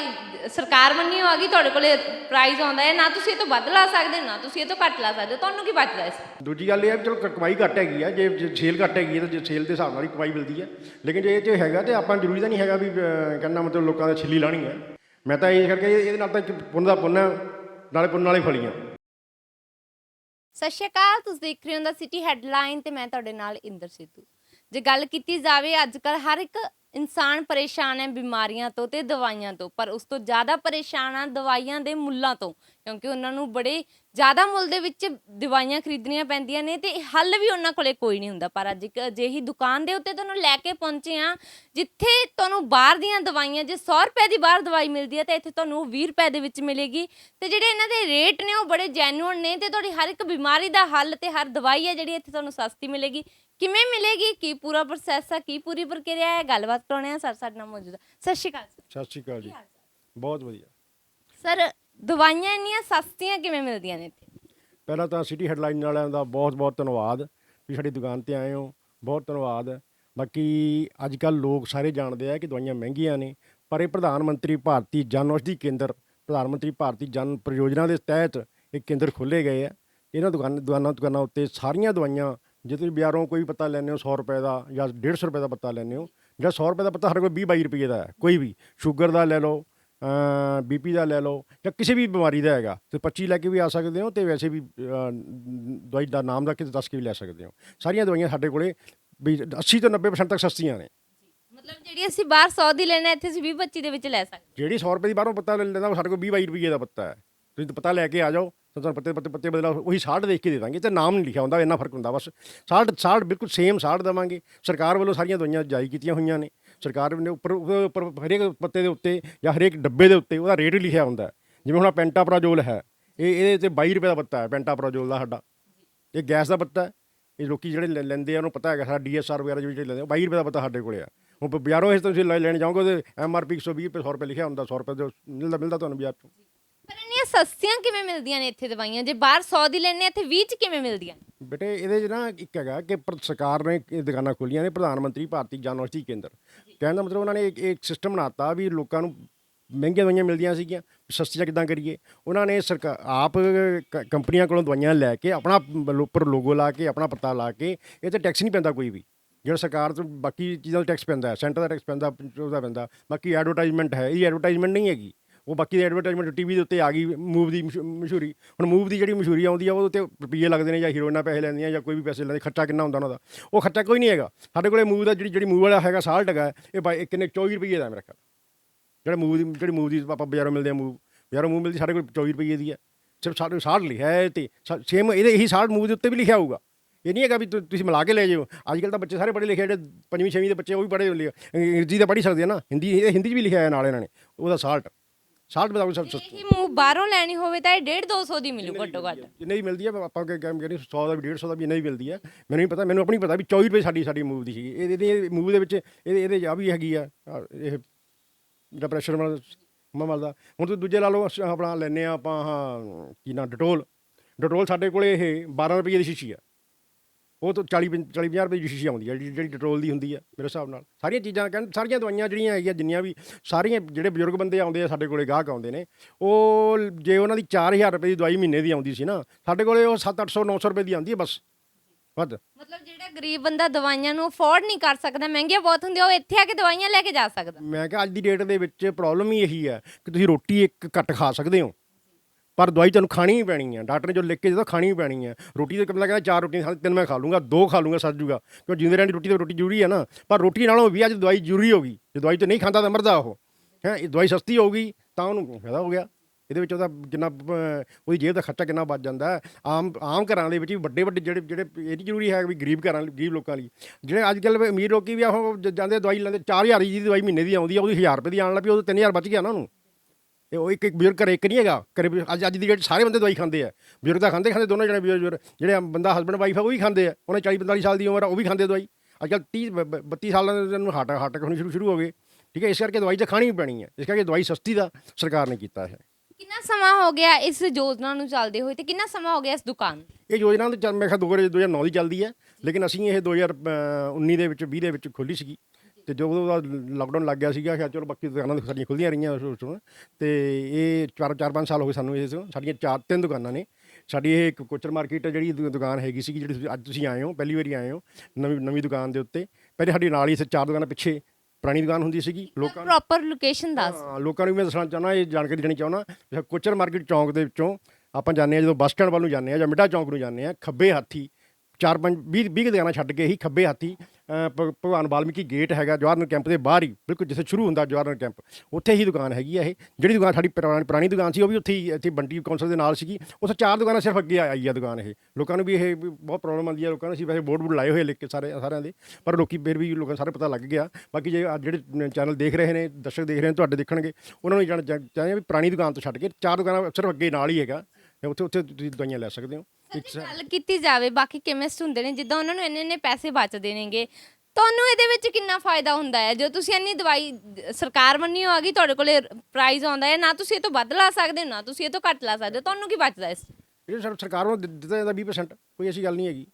[SPEAKER 1] ਸਰਕਾਰ ਮੰਨੀ ਹੋ ਆ ਗਈ ਤੁਹਾਡੇ ਕੋਲੇ ਪ੍ਰਾਈਸ ਆਉਂਦਾ ਹੈ ਨਾ ਤੁਸੀਂ ਇਹ ਤੋਂ ਵੱਧ ਲਾ ਸਕਦੇ ਹੋ ਨਾ ਤੁਸੀਂ ਇਹ ਤੋਂ ਘੱਟ ਲਾ ਸਕਦੇ ਹੋ ਤੁਹਾਨੂੰ ਕੀ ਬਚਦਾ ਇਸ
[SPEAKER 2] ਦੂਜੀ ਗੱਲ ਇਹ ਹੈ ਵੀ ਚਲੋ ਕ- ਕਮਾਈ ਘੱਟ ਹੈਗੀ ਆ ਜੇ ਜੇ ਸੇਲ ਘੱਟ ਹੈਗੀ ਹੈ ਤਾਂ ਜੇ ਸੇਲ ਦੇ ਹਿਸਾਬ ਨਾਲ ਹੀ ਕਮਾਈ ਮਿਲਦੀ ਹੈ। ਲੇਕਿਨ ਜੇ ਇਹ 'ਚ ਹੈਗਾ ਤੇ ਆਪਾਂ ਜ਼ਰੂਰੀ ਤਾਂ ਨਹੀਂ ਹੈਗਾ ਵੀ ਅਹ, ਕਹਿੰਦਾ ਮਤਲਬ ਲੋਕਾਂ ਦੇ ਛਿੱਲੀ ਲਾਣੀ ਹੈ। ਮੈਂ ਤਾਂ ਇਹ ਕਰਕੇ ਇਹਦੇ ਨਾਲ ਤਾਂ ਇੱਕ ਪੁੰਨ ਦਾ ਪੁੰਨ ਹੈ, ਨਾਲੇ ਪੁੰਨ ਵਾਲੇ ਫਲੀਆਂ।
[SPEAKER 1] ਸਤਿ ਸ਼੍ਰੀ ਅਕਾਲ, ਤੁਸੀਂ ਦੇਖ ਰਹੇ ਹੋ ਦਾ ਸਿਟੀ ਹੈਡਲਾਈਨ ਤੇ ਮੈਂ ਤੁਹਾਡੇ ਨਾਲ ਇੰਦਰ ਸਿੱਧੂ ਜੇ ਗੱਲ ਕੀਤੀ ਜਾਵੇ ਅੱਜ ਕੱਲ ਹਰ ਇੱਕ ਇਨਸਾਨ ਪਰੇਸ਼ਾਨ ਹੈ ਬਿਮਾਰੀਆਂ ਤੋਂ ਤੇ ਦਵਾਈਆਂ ਤੋਂ, ਪਰ ਉਸ ਤੋਂ ਜ਼ਿਆਦਾ ਪਰੇਸ਼ਾਨ ਆ ਦਵਾਈਆਂ ਦੇ ਮੁੱਲਾਂ ਤੋਂ ਕਿਉਂਕਿ ਉਹਨਾਂ ਨੂੰ ਬੜੇ ਜ਼ਿਆਦਾ ਮੁੱਲ ਦੇ ਵਿੱਚ ਦਵਾਈਆਂ ਖਰੀਦਣੀਆਂ ਪੈਂਦੀਆਂ ਨੇ ਤੇ ਹੱਲ ਵੀ ਉਹਨਾਂ ਕੋਲੇ ਕੋਈ ਨਹੀਂ ਹੁੰਦਾ। ਪਰ ਅੱਜ ਇੱਕ ਅਜਿਹੀ ਦੁਕਾਨ ਦੇ ਉੱਤੇ ਤੁਹਾਨੂੰ ਲੈ ਕੇ ਪਹੁੰਚੇ ਆ ਜਿੱਥੇ ਤੁਹਾਨੂੰ ਬਾਹਰ ਦੀਆਂ ਦਵਾਈਆਂ ਜੇ 100 ਰੁਪਏ ਦੀ ਬਾਹਰ ਦਵਾਈ ਮਿਲਦੀ ਹੈ ਤਾਂ ਇੱਥੇ ਤੁਹਾਨੂੰ 20 ਰੁਪਏ ਦੇ ਵਿੱਚ ਮਿਲੇਗੀ। ਤੇ ਜਿਹੜੇ ਇਹਨਾਂ ਦੇ ਰੇਟ ਨੇ ਉਹ ਬੜੇ ਜੈਨੂਅਨ ਨੇ ਤੇ ਤੁਹਾਡੀ ਹਰ ਇੱਕ ਬਿਮਾਰੀ ਦਾ ਹੱਲ ਤੇ ਹਰ ਦਵਾਈ ਹੈ ਜਿਹੜੀ ਇੱਥੇ ਤੁਹਾਨੂੰ ਸਸਤੀ ਮਿਲੇਗੀ। ਕਿਵੇਂ ਮਿਲੇਗੀ? ਕੀ ਪੂਰਾ ਪ੍ਰੋਸੈਸ ਆ? ਕੀ ਪੂਰੀ ਪ੍ਰਕਿਰਿਆ ਹੈ? ਗੱਲਬਾਤ ਕਰਾਉਣੇ ਆ। ਸਰ ਸਾਡੇ ਨਾਲ ਮੌਜੂਦ ਆ। ਸਤਿ ਸ਼੍ਰੀ ਅਕਾਲ ਸਰ।
[SPEAKER 2] ਸਤਿ ਸ਼੍ਰੀ ਅਕਾਲ ਜੀ। ਬਹੁਤ ਵਧੀਆ।
[SPEAKER 1] ਸਰ ਦਵਾਈਆਂ ਇੰਨੀਆਂ ਸਸਤੀਆਂ ਕਿਵੇਂ ਮਿਲਦੀਆਂ ਨੇ ਇੱਥੇ?
[SPEAKER 2] ਪਹਿਲਾਂ ਤਾਂ ਸਿਟੀ ਹੈਡਲਾਈਨ ਵਾਲਿਆਂ ਦਾ ਬਹੁਤ ਬਹੁਤ ਧੰਨਵਾਦ ਵੀ ਸਾਡੀ ਦੁਕਾਨ ਤੇ ਆਏ ਹੋ। ਬਹੁਤ ਧੰਨਵਾਦ। ਬਾਕੀ ਅੱਜ ਕੱਲ ਲੋਕ ਸਾਰੇ ਜਾਣਦੇ ਆ ਕਿ ਦਵਾਈਆਂ ਮਹਿੰਗੀਆਂ ਨੇ, ਪਰ ਇਹ ਪ੍ਰਧਾਨ ਮੰਤਰੀ ਭਾਰਤੀ ਜਨ ਔਸ਼ਧੀ ਕੇਂਦਰ, ਪ੍ਰਧਾਨ ਮੰਤਰੀ ਭਾਰਤੀ ਜਨ ਪਰਿਯੋਜਨਾ ਦੇ ਤਹਿਤ ਇਹ ਕੇਂਦਰ ਖੋਲ੍ਹੇ ਗਏ ਆ। ਇਹਨਾਂ ਦੁਕਾਨ, ਦੁਕਾਨਾਂ ਦੁਕਾਨਾਂ ਉੱਤੇ ਸਾਰੀਆਂ ਦਵਾਈਆਂ ਜੇ ਤੁਸੀਂ ਬਾਜ਼ਾਰੋਂ ਕੋਈ ਪੱਤਾ ਲੈਂਦੇ ਹੋ 100 ਰੁਪਏ ਦਾ ਜਾਂ 150 ਰੁਪਏ ਦਾ ਪੱਤਾ ਲੈਂਦੇ ਹੋ ਜਾਂ 100 ਰੁਪਏ ਦਾ ਪੱਤਾ ਹਰ ਕੋਈ 20 22 ਰੁਪਏ ਦਾ ਹੈ, ਕੋਈ ਵੀ। ਸ਼ੂਗਰ ਦਾ ਲੈ ਲਓ ਬੀਪੀ ਦਾ ਲੈ ਲਓ ਜਾਂ ਕਿਸੇ ਵੀ ਬਿਮਾਰੀ ਦਾ ਹੈਗਾ। ਤੇ 25 ਲੈ ਕੇ ਵੀ ਆ ਸਕਦੇ ਹੋ ਤੇ ਵੈਸੇ ਵੀ ਅਹ, ਦਵਾਈ ਦਾ ਨਾਮ ਦਾ ਕਿ ਦੱਸ ਕੇ ਵੀ ਲੈ ਸਕਦੇ ਹੋ। ਸਾਰੀਆਂ ਦਵਾਈਆਂ ਸਾਡੇ ਕੋਲੇ ਵੀ 80 ਤੋਂ 90% ਤੱਕ ਸਸਤੀਆਂ ਨੇ।
[SPEAKER 1] ਮਤਲਬ ਜਿਹੜੀ ਅਸੀਂ ਬਾਹਰ 100 ਦੀ ਲੈਣਾ ਇੱਥੇ ਅਸੀਂ 20 25 ਦੇ ਵਿੱਚ ਲੈ ਸਕਦੇ
[SPEAKER 2] ਜਿਹੜੀ 100 ਰੁਪਏ ਦੀ ਬਾਹਰੋਂ ਪੱਤਾ ਲੈ ਲੈਂਦਾ ਉਹ ਸਾਡੇ ਕੋਲ 20 22 ਰੁਪਏ ਦਾ ਪੱਤਾ ਹੈ। ਤੁਸੀਂ ਪਤਾ ਲੈ ਕੇ ਆ ਜਾਓ ਤਾਂ ਤੁਹਾਨੂੰ ਪੱਤੇ ਪੱਤੇ ਪੱਤੇ ਬਦਲਾ ਉਹੀ 60 ਦੇਖ ਕੇ ਦੇ ਦਾਂਗੇ ਤੇ ਨਾਮ ਨਹੀਂ ਲਿਖਿਆ ਹੁੰਦਾ ਇੰਨਾ ਫ਼ਰਕ ਹੁੰਦਾ ਬਸ। 60 60 ਬਿਲਕੁਲ ਸੇਮ 60 ਦੇਵਾਂਗੇ। ਸਰਕਾਰ ਵੱਲੋਂ ਸਾਰੀਆਂ ਦਵਾਈਆਂ ਜਾਰੀ ਕੀਤੀਆਂ ਹੋਈਆਂ ਨੇ। ਸਰਕਾਰ ਨੇ ਉੱਪਰ, ਉਹਦੇ ਉੱਪਰ ਹਰੇਕ ਪੱਤੇ ਦੇ ਉੱਤੇ ਜਾਂ ਹਰੇਕ ਡੱਬੇ ਦੇ ਉੱਤੇ ਉਹਦਾ ਰੇਟ ਲਿਖਿਆ ਹੁੰਦਾ ਜਿਵੇਂ ਹੁਣ ਆਹ ਪੈਂਟਾਪਰਾਜੋਲ ਹੈ, ਇਹ, ਇਹਦੇ ਤੇ 22 ਰੁਪਏ ਦਾ ਪੱਤਾ ਹੈ ਪੈਂਟਾਪਰਾਜੋਲ ਦਾ ਸਾਡਾ। ਇਹ ਗੈਸ ਦਾ ਪੱਤਾ ਹੈ, ਇਹ ਲੋਕੀ ਜਿਹੜੇ ਲੈਂਦੇ ਆ ਉਹਨੂੰ ਪਤਾ ਹੈਗਾ, ਸਾਡਾ ਡੀਐਸਆਰ ਵਗੈਰਾ ਜਿਹੜੇ ਲੈਂਦੇ ਆ 22 ਰੁਪਏ ਦਾ ਪੱਤਾ ਸਾਡੇ ਕੋਲੇ ਆ। ਹੁਣ ਬ- ਬਾਜ਼ਾਰੋਂ ਇਸ ਤੁਸੀਂ ਲੈ- ਲੈਣ ਜਾਓਗੇ ਤੇ ਐਮਆਰਪੀ 120 ਰੁਪਏ 100 ਰੁਪਏ ਲਿਖਿਆ ਹੁੰਦਾ 100 ਰੁਪਏ ਦੇ ਮਿਲਦਾ ਮਿਲਦਾ ਤੁਹਾਨੂੰ ਬਾਜ਼ਾਰ ਚੋਂ।
[SPEAKER 1] ਪਰ ਇੰਨੀਆਂ ਸਸਤੀਆਂ ਕਿਵੇਂ ਮਿਲਦੀਆਂ ਨੇ ਇੱਥੇ ਦਵਾਈਆਂ? ਜੇ ਬਾਹਰ 100 ਦੀ ਲੈਣੇ ਇੱਥੇ 20 ਚ ਕਿਵੇਂ ਮਿਲਦੀਆਂ
[SPEAKER 2] ਬੇਟੇ ਇਹਦੇ 'ਚ ਨਾ ਇੱਕ ਹੈਗਾ ਕਿ ਪਰ- ਸਰਕਾਰ ਨੇ ਇਹ ਦੁਕਾਨਾਂ ਖੋਲੀਆਂ ਨੇ ਪ੍ਰਧਾਨ ਮੰਤਰੀ ਭਾਰਤੀ ਜਨ ਔਸ਼ਧੀ ਕੇਂਦਰ। ਕਹਿਣ ਦਾ ਮਤਲਬ ਉਹਨਾਂ ਨੇ ਇੱਕ ਇੱਕ ਸਿਸਟਮ ਬਣਾਤਾ ਵੀ ਲੋਕਾਂ ਨੂੰ ਮਹਿੰਗੀਆਂ ਦਵਾਈਆਂ ਮਿਲਦੀਆਂ ਸੀਗੀਆਂ ਸਸਤੀਆਂ ਕਿੱਦਾਂ ਕਰੀਏ? ਉਹਨਾਂ ਨੇ ਸਰਕਾਰ ਆਪ ਕ- ਕੰਪਨੀਆਂ ਕੋਲੋਂ ਦਵਾਈਆਂ ਲੈ ਕੇ ਆਪਣਾ ਉੱਪਰ ਲੋਗੋ ਲਾ ਕੇ ਆਪਣਾ ਪਤਾ ਲਾ ਕੇ ਇਹ ਤੇ ਟੈਕਸ ਨਹੀਂ ਪੈਂਦਾ ਕੋਈ ਵੀ। ਜਿਹੜਾ ਸਰਕਾਰ ਤੋਂ ਬਾਕੀ ਚੀਜ਼ਾਂ ਦਾ ਟੈਕਸ ਪੈਂਦਾ ਹੈ ਸੈਂਟਰ ਦਾ ਟੈਕਸ ਪੈਂਦਾ ਉਹਦਾ ਪੈਂਦਾ। ਬਾਕੀ ਐਡਵਰਟਾਈਜ਼ਮੈਂਟ ਹੈ ਇਹ ਐਡਵਰਟਾਈਜ਼ਮੈਂਟ ਨਹੀਂ ਹੈਗੀ। ਉਹ ਬਾਕੀ ਦੀ ਐਡਵਰਟਾਈਜ਼ਮੈਂਟ ਟੀਵੀ ਦੇ ਉੱਤੇ ਆ ਗਈ ਮੂਵ ਦੀ ਮਸ਼ ਮਸ਼ਹੂਰੀ। ਹੁਣ ਮੂਵ ਦੀ ਜਿਹੜੀ ਮਸ਼ਹੂਰੀ ਆਉਂਦੀ ਆ ਉਹਦੇ ਉੱਤੇ ਰੁਪਈਏ ਲੱਗਦੇ ਨੇ ਜਾਂ ਹੀਰੋਇਨਾਂ ਪੈਸੇ ਲੈਂਦੀਆਂ ਜਾਂ ਕੋਈ ਵੀ ਪੈਸੇ ਲੈਂਦੇ ਖਰਚਾ ਕਿੰਨਾ ਹੁੰਦਾ ਉਹਨਾਂ ਦਾ। ਉਹ ਖਰਚਾ ਕੋਈ ਨਹੀਂ ਹੈਗਾ। ਸਾਡੇ ਕੋਲੇ ਮੂਵ ਦਾ ਜਿਹੜੀ ਜਿਹੜੀ ਮੂਵ ਵਾਲਾ ਹੈਗਾ ਸਾਲਟ ਹੈਗਾ ਇਹ ਬਾਈ ਕਿੰਨੇ 24 ਰੁਪਈਏ ਦਾ ਮੇਰੇ ਮੇਰਾ ਖਿਆਲ। ਜਿਹੜਾ ਮੂਵ ਦੀ ਜਿਹੜੀ ਮੂਵ ਦੀ ਆਪਾਂ ਬਾਜ਼ਾਰੋਂ ਮਿਲਦੇ ਆ ਮੂਵ ਬਾਜ਼ਾਰੋਂ ਮੂਵ ਮਿਲਦੀ ਸਾਡੇ ਕੋਲ 24 ਰੁਪਈਏ ਦੀ ਹੈ। ਸਿਰਫ ਸਾਡੇ ਸਾੜ ਲਿਖਿਆ ਹੈ ਤੇ ਸੇਮ ਇਹਦੇ ਇਹੀ ਸਾੜ ਮੂਵ ਦੇ ਉੱਤੇ ਵੀ ਲਿਖਿਆ ਹੋਊਗਾ। ਇਹ ਨਹੀਂ ਹੈਗਾ ਵੀ ਤੁ- ਤੁਸੀਂ ਮਿਲਾ ਕੇ ਲੈ ਜਾਓ ਅੱਜ ਕੱਲ ਤਾਂ ਬੱਚੇ ਸਾਰੇ ਪੜ੍ਹੇ ਲਿਖੇ ਆ, ਜਿਹੜੇ ਪੰਜਵੀਂ ਛੇਵੀਂ ਦੇ ਬੱਚੇ ਉਹ ਵੀ ਪੜ੍ਹੇ ਲਿਖੇ ਆ। ਅੰਗਰੇਜ਼ੀ ਤਾਂ ਪੜ੍ਹੀ ਸਕਦੇ ਆ ਨਾ। ਹਿੰਦੀ ਇਹ ਹਿੰਦੀ 'ਚ ਵੀ ਲਿਖਿਆ ਹੋਇਆ ਨਾਲ ਇਹਨਾਂ ਨੇ। ਉਹਦਾ ਸਾਲਟ ਸਾਲਟ ਬਤਾਓ ਸਭ ਸਸਤਾ।
[SPEAKER 1] ਇਹ ਮੂਵ ਬਾਹਰੋਂ ਲੈਣੀ ਹੋਵੇ ਤਾਂ ਇਹ 1.5 200 ਦੀ ਮਿਲੂ ਘੱਟੋ ਘੱਟ।
[SPEAKER 2] ਜਿੰਨੇ ਵੀ ਮਿਲਦੀ ਹੈ ਆਪਾਂ ਕਿ ਕੰਮ ਕਰੀ 100 ਦਾ ਵੀ 150 ਦਾ ਵੀ ਇੰਨਾ ਹੀ ਮਿਲਦੀ ਹੈ ਮੈਨੂੰ ਨਹੀਂ ਪਤਾ ਮੈਨੂੰ ਆਪਣੀ ਪਤਾ ਵੀ 24 ਰੁਪਏ ਸਾਡੀ ਸਾਡੀ ਮੂਵ ਦੀ ਸੀਗੀ ਇਹ ਇਹਦੇ ਮੂਵ ਦੇ ਵਿੱਚ ਇਹਦੇ ਇਹਦੇ ਆ ਵੀ ਹੈਗੀ ਆ ਇਹ ਜਿਹੜਾ ਪ੍ਰੈਸ਼ਰ ਵਾਲਾ ਮਮਲ ਦਾ ਹੁਣ ਤੁਸੀਂ ਦੂਜੇ ਲਾ ਲਓ ਆਪਣਾ ਲੈਨੇ ਆ ਆਪਾਂ ਆਹ ਕੀ ਨਾ ਡਟੋਲ ਡਟੋਲ ਸਾਡੇ ਕੋਲੇ ਇਹ 12 ਰੁਪਏ ਦੀ ਸ਼ੀਸ਼ੀ ਆ। ਉਹ ਤੋਂ 40 40 50 ਰੁਪਏ ਦੀ ਸ਼ੀਸ਼ੀ ਆਉਂਦੀ ਹੈ ਜਿਹੜੀ ਜਿਹੜੀ ਡਟੋਲ ਦੀ ਹੁੰਦੀ ਹੈ ਮੇਰੇ ਹਿਸਾਬ ਨਾਲ। ਸਾਰੀਆਂ ਚੀਜ਼ਾਂ ਕਹਿੰਦੇ ਸਾਰੀਆਂ ਦਵਾਈਆਂ ਜਿਹੜੀਆਂ ਹੈਗੀਆਂ ਜਿੰਨੀਆਂ ਵੀ ਸਾਰੀਆਂ ਜਿਹੜੇ ਬਜ਼ੁਰਗ ਬੰਦੇ ਆਉਂਦੇ ਆ ਸਾਡੇ ਕੋਲੇ ਗਾਹਕ ਆਉਂਦੇ ਨੇ ਉਹ ਜੇ ਉਹਨਾਂ ਦੀ 4000 ਰੁਪਏ ਦੀ ਦਵਾਈ ਮਹੀਨੇ ਦੀ ਆਉਂਦੀ ਸੀ ਨਾ ਸਾਡੇ ਕੋਲੇ ਉਹ 7 800 900 ਰੁਪਏ ਦੀ ਆਉਂਦੀ ਹੈ ਬਸ। ਵੱਧ।
[SPEAKER 1] ਮਤਲਬ ਜਿਹੜਾ ਗਰੀਬ ਬੰਦਾ ਦਵਾਈਆਂ ਨੂੰ ਅਫੋਰਡ ਨਹੀਂ ਕਰ ਸਕਦਾ ਮਹਿੰਗੀਆਂ ਬਹੁਤ ਹੁੰਦੀਆਂ ਉਹ ਇੱਥੇ ਆ ਕੇ ਦਵਾਈਆਂ ਲੈ ਕੇ ਜਾ ਸਕਦਾ।
[SPEAKER 2] ਮੈਂ ਕਿਹਾ ਅੱਜ ਦੀ ਡੇਟ ਦੇ ਵਿੱਚ ਪ੍ਰੋਬਲਮ ਹੀ ਇਹੀ ਹੈ ਕਿ ਤੁਸੀਂ ਰੋਟੀ ਇੱਕ ਘੱਟ ਖਾ ਸਕਦੇ ਹੋ। ਪਰ ਦਵਾਈ ਤੁਹਾਨੂੰ ਖਾਣੀ ਹੀ ਪੈਣੀ ਹੈ ਡਾਕਟਰ ਨੇ ਜੋ ਲਿਖ ਕੇ ਦਿੱਤਾ, ਖਾਣੀ ਹੀ ਪੈਣੀ ਹੈ ਰੋਟੀ ਦੇ ਕਮਲਾ ਕਹਿੰਦਾ ਚਾਰ ਰੋਟੀਆਂ ਖਾ ਤਿੰਨ ਮੈਂ ਖਾ ਲੂੰਗਾ, ਦੋ ਖਾ ਲੂੰਗਾ ਸਰ ਜੂਗਾ। ਕਿਉਂ ਜਿੰਦੇ ਰਹਿਣ ਦੀ ਰੋਟੀ ਤੇ ਰੋਟੀ ਜ਼ਰੂਰੀ ਹੈ ਨਾ। ਪਰ ਰੋਟੀ ਨਾਲੋਂ ਵੀ ਅੱਜ ਦਵਾਈ ਜ਼ਰੂਰੀ ਹੋ ਗਈ। ਜੇ ਦਵਾਈ ਤੇ ਨਹੀਂ ਖਾਂਦਾ ਤਾਂ ਮਰਦਾ ਉਹ। ਹੈ, ਇਹ ਦਵਾਈ ਸਸਤੀ ਹੋ ਗਈ, ਤਾਂ ਉਹਨੂੰ ਫਾਇਦਾ ਹੋ ਗਿਆ? ਇਹਦੇ ਵਿੱਚ ਉਹਦਾ ਕਿੰਨਾ ਉਹਦੀ ਜੇਬ ਦਾ ਖਰਚਾ ਕਿੰਨਾ ਬਚ ਜਾਂਦਾ ਆਮ ਆਮ ਘਰਾਂ ਦੇ ਵਿੱਚ ਵੀ ਵੱਡੇ ਵੱਡੇ ਜਿਹੜੇ ਜਿਹੜੇ, ਇਹ ਨਹੀਂ ਜ਼ਰੂਰੀ ਹੈ ਵੀ ਗਰੀਬ ਘਰਾਂ ਲਈ ਗਰੀਬ ਲੋਕਾਂ ਲਈ। ਜਿਹੜੇ ਅੱਜ ਕੱਲ੍ਹ ਅਮੀਰ ਲੋਕੀ ਵੀ ਉਹ ਜਾਂਦੇ ਦਵਾਈ ਲੈਂਦੇ 4000 ਦੀ ਦਵਾਈ ਮਹੀਨੇ ਦੀ ਆਉਂਦੀ ਆ, ਉਹਦੀ 1000 ਰੁਪਏ ਦੀ ਆਉਣ ਲੱਗੀ ਉਹ 3000 ਬਚ ਗਿਆ ਨਾ ਉਹਨੂੰ। ਇਹ ਉਹ ਇੱਕ ਇੱਕ ਬਜ਼ੁਰਗ ਘਰੇ ਇੱਕ ਨਹੀਂ ਹੈਗਾ। ਘਰੇ ਵੀ ਅੱਜ ਅੱਜ ਦੀ ਡੇਟ ਸਾਰੇ ਬੰਦੇ ਦਵਾਈ ਖਾਂਦੇ ਆ। ਬਜ਼ੁਰਗ ਤਾਂ ਖਾਂਦੇ ਖਾਂਦੇ ਦੋਨੋਂ ਜਣੇ ਬਜ਼ੁਰਗ। ਜਿਹੜੇ ਬੰਦਾ ਹਸਬੰਡ ਵਾਈਫ ਆ ਉਹ ਵੀ ਖਾਂਦੇ ਆ। ਉਹਨੇ 40 45 ਸਾਲ ਦੀ ਉਮਰ ਆ ਉਹ ਵੀ ਖਾਂਦੇ ਦਵਾਈ। ਅੱਜ ਕੱਲ੍ਹ 30 ਬ- ਬ- 32 ਸਾਲਾਂ ਦੇ ਨੂੰ ਹਾਰਟ ਹਾਰਟ ਹੋਣੀ ਸ਼ੁਰੂ ਸ਼ੁਰੂ ਹੋ ਗਏ। ਠੀਕ ਹੈ ਇਸ ਕਰਕੇ ਦਵਾਈ ਤਾਂ ਖਾਣੀ ਹੀ ਪੈਣੀ ਹੈ। ਇਸ ਕਰਕੇ ਦਵਾਈ ਸਸਤੀ ਦਾ ਸਰਕਾਰ ਨੇ ਕੀਤਾ ਹੈ।
[SPEAKER 1] ਕਿੰਨਾ ਸਮਾਂ ਹੋ ਗਿਆ ਇਸ ਯੋਜਨਾ ਨੂੰ ਚੱਲਦੇ ਹੋਏ ਤੇ ਕਿੰਨਾ ਸਮਾਂ ਹੋ ਗਿਆ ਇਸ ਦੁਕਾਨ ਨੂੰ?
[SPEAKER 2] ਇਹ ਯੋਜਨਾ ਤਾਂ ਚੱਲ ਮੈਂ ਕਿਹਾ 2009 ਦੀ ਚੱਲਦੀ ਹੈ। ਲੇਕਿਨ ਅਸੀਂ ਇਹ 2019 ਦੇ ਵਿੱਚ 20 ਦੇ ਵਿੱਚ ਖੋਲੀ ਸੀਗੀ। ਤੇ ਜਦੋਂ ਉਹਦਾ ਲਾਕਡਾਊਨ ਲੱਗ ਗਿਆ ਸੀਗਾ ਕਿ ਚਲੋ ਬਾਕੀ ਦੁਕਾਨਾਂ ਤਾਂ ਸਾਡੀਆਂ ਖੁੱਲ੍ਹੀਆਂ ਰਹੀਆਂ ਉਸ ਉਸ ਤੋਂ ਤੇ ਇਹ ਚਾਰ ਚਾਰ ਪੰਜ ਸਾਲ ਹੋ ਗਏ ਸਾਨੂੰ ਇਸ ਸਾਡੀਆਂ ਚਾਰ ਤਿੰਨ ਦੁਕਾਨਾਂ ਨੇ। ਸਾਡੀ ਇਹ ਇੱਕ ਕੋਚਰ ਮਾਰਕੀਟ ਜਿਹੜੀ ਦੁ- ਦੁਕਾਨ ਹੈਗੀ ਸੀਗੀ ਜਿਹੜੀ ਤੁਸੀਂ- ਅੱਜ ਤੁਸੀਂ ਆਏ ਹੋ ਪਹਿਲੀ ਵਾਰੀ ਆਏ ਹੋ ਨਵੀਂ ਨਵੀਂ ਦੁਕਾਨ ਦੇ ਉੱਤੇ। ਪਹਿਲੇ ਸਾਡੀ ਨਾਲ ਹੀ ਇੱਥੇ ਚਾਰ ਦੁਕਾਨਾਂ ਪਿੱਛੇ ਪੁਰਾਣੀ ਦੁਕਾਨ ਹੁੰਦੀ ਸੀਗੀ ਲੋਕਾਂ ਨੂੰ
[SPEAKER 1] ਪ੍ਰੋਪਰ ਲੋਕੇਸ਼ਨ ਦੱਸ।
[SPEAKER 2] ਹਾਂ, ਲੋਕਾਂ ਨੂੰ ਵੀ ਮੈਂ ਦੱਸਣਾ ਚਾਹੁੰਦਾ ਇਹ ਜਾਣਕਾਰੀ ਦੇਣੀ ਚਾਹੁੰਦਾ ਵੀ ਕੋਚਰ ਮਾਰਕੀਟ ਚੌਂਕ ਦੇ ਵਿੱਚੋਂ ਆਪਾਂ ਜਾਂਦੇ ਹਾਂ ਜਦੋਂ ਬੱਸ ਸਟੈਂਡ ਵੱਲ ਨੂੰ ਜਾਂਦੇ ਹਾਂ ਜਾਂ ਮਿੱਡਾ ਚੌਂਕ ਨੂੰ ਜਾਂਦੇ ਹਾਂ ਖੱਬੇ ਹੱਥੀ ਚਾਰ ਪੰਜ 20 20 ਦੁਕਾਨਾਂ ਛੱਡ ਕੇ ਹੀ ਖੱਬੇ ਹੱਥੀ ਅਹ, ਭਗਵਾਨ ਵਾਲਮੀਕੀ ਗੇਟ ਹੈਗਾ ਜਵਾਹਰ ਕੈਂਪ ਦੇ ਬਾਹਰ ਹੀ ਬਿਲਕੁਲ ਜਿੱਥੇ ਸ਼ੁਰੂ ਹੁੰਦਾ ਜਵਾਹਰ ਕੈਂਪ। ਉੱਥੇ ਹੀ ਦੁਕਾਨ ਹੈਗੀ ਆ ਇਹ। ਜਿਹੜੀ ਦੁਕਾਨ ਸਾਡੀ ਪੁਰਾਣੀ ਪੁਰਾਣੀ ਦੁਕਾਨ ਸੀ ਉਹ ਵੀ ਉੱਥੇ ਹੀ ਇੱਥੇ ਬੰਟੀ ਕੌਂਸਲ ਦੇ ਨਾਲ ਸੀਗੀ। ਉੱਥੇ ਚਾਰ ਦੁਕਾਨਾਂ ਸਿਰਫ ਅੱਗੇ ਆਈ ਆ ਦੁਕਾਨ ਇਹ। ਲੋਕਾਂ ਨੂੰ ਵੀ ਇਹ ਵੀ ਬਹੁਤ ਪ੍ਰੋਬਲਮ ਆਉਂਦੀ ਹੈ ਲੋਕਾਂ ਨੂੰ ਅਸੀਂ ਵੈਸੇ ਬੋਰਡ ਬੋਰਡ ਲਾਏ ਹੋਏ ਲਿਖ ਕੇ ਸਾਰੇ ਸਾਰਿਆਂ ਦੇ। ਪਰ ਲੋਕੀ ਫਿਰ ਵੀ ਲੋਕਾਂ ਨੂੰ ਸਾਰੇ ਪਤਾ ਲੱਗ ਗਿਆ। ਬਾਕੀ ਜੇ ਆਹ ਜਿਹੜੇ ਚੈਨਲ ਦੇਖ ਰਹੇ ਨੇ ਦਰਸ਼ਕ ਦੇਖ ਰਹੇ ਨੇ ਤੁਹਾਡੇ ਦੇਖਣਗੇ ਉਹਨਾਂ ਨੂੰ ਜਾਣ ਚਾਹੀਏ ਵੀ ਪੁਰਾਣੀ ਦੁਕਾਨ ਤੋਂ ਛੱਡ ਕੇ ਚਾਰ ਦੁਕਾਨਾਂ ਸਿਰਫ ਅੱਗੇ ਨਾਲ ਹੀ ਹੈਗਾ। ਤੇ ਉੱਥੇ ਉੱਥੇ ਤੁਸੀਂ ਦਵਾਈਆਂ ਲੈ ਸਕਦੇ ਹੋ।
[SPEAKER 1] ਜੇ ਗੱਲ ਕੀਤੀ ਜਾਵੇ ਬਾਕੀ ਕੈਮਿਸਟ ਹੁੰਦੇ ਨੇ ਜਿੱਦਾਂ ਉਹਨਾਂ ਨੂੰ ਇੰਨੇ ਇੰਨੇ ਪੈਸੇ ਬਚਦੇ ਨੇਗੇ ਤੁਹਾਨੂੰ ਇਹਦੇ ਵਿੱਚ ਕਿੰਨਾ ਫਾਇਦਾ ਹੁੰਦਾ ਹੈ? ਜੋ ਤੁਸੀਂ ਇੰਨੀ ਦਵਾਈ ਸਰਕਾਰ ਮੰਨੀ ਆ ਗਈ ਤੁਹਾਡੇ ਕੋਲੇ ਪ੍ਰਾਈਜ਼ ਆਉਂਦਾ ਹੈ ਨਾ ਤੁਸੀਂ ਇਹ ਤੋਂ ਵੱਧ ਲਾ ਸਕਦੇ ਹੋ ਨਾ ਤੁਸੀਂ ਇਹ ਤੋਂ ਘੱਟ ਲਾ ਸਕਦੇ ਹੋ ਤੁਹਾਨੂੰ ਕੀ ਬਚਦਾ ਇਸ?
[SPEAKER 2] ਇਹ ਸਰ ਸਰਕਾਰ ਨੂੰ ਦਿੱ- ਦਿੱਤਾ ਜਾਂਦਾ 20% ਕੋਈ ਐਸੀ ਗੱਲ ਨਹੀਂ ਹੈਗੀ।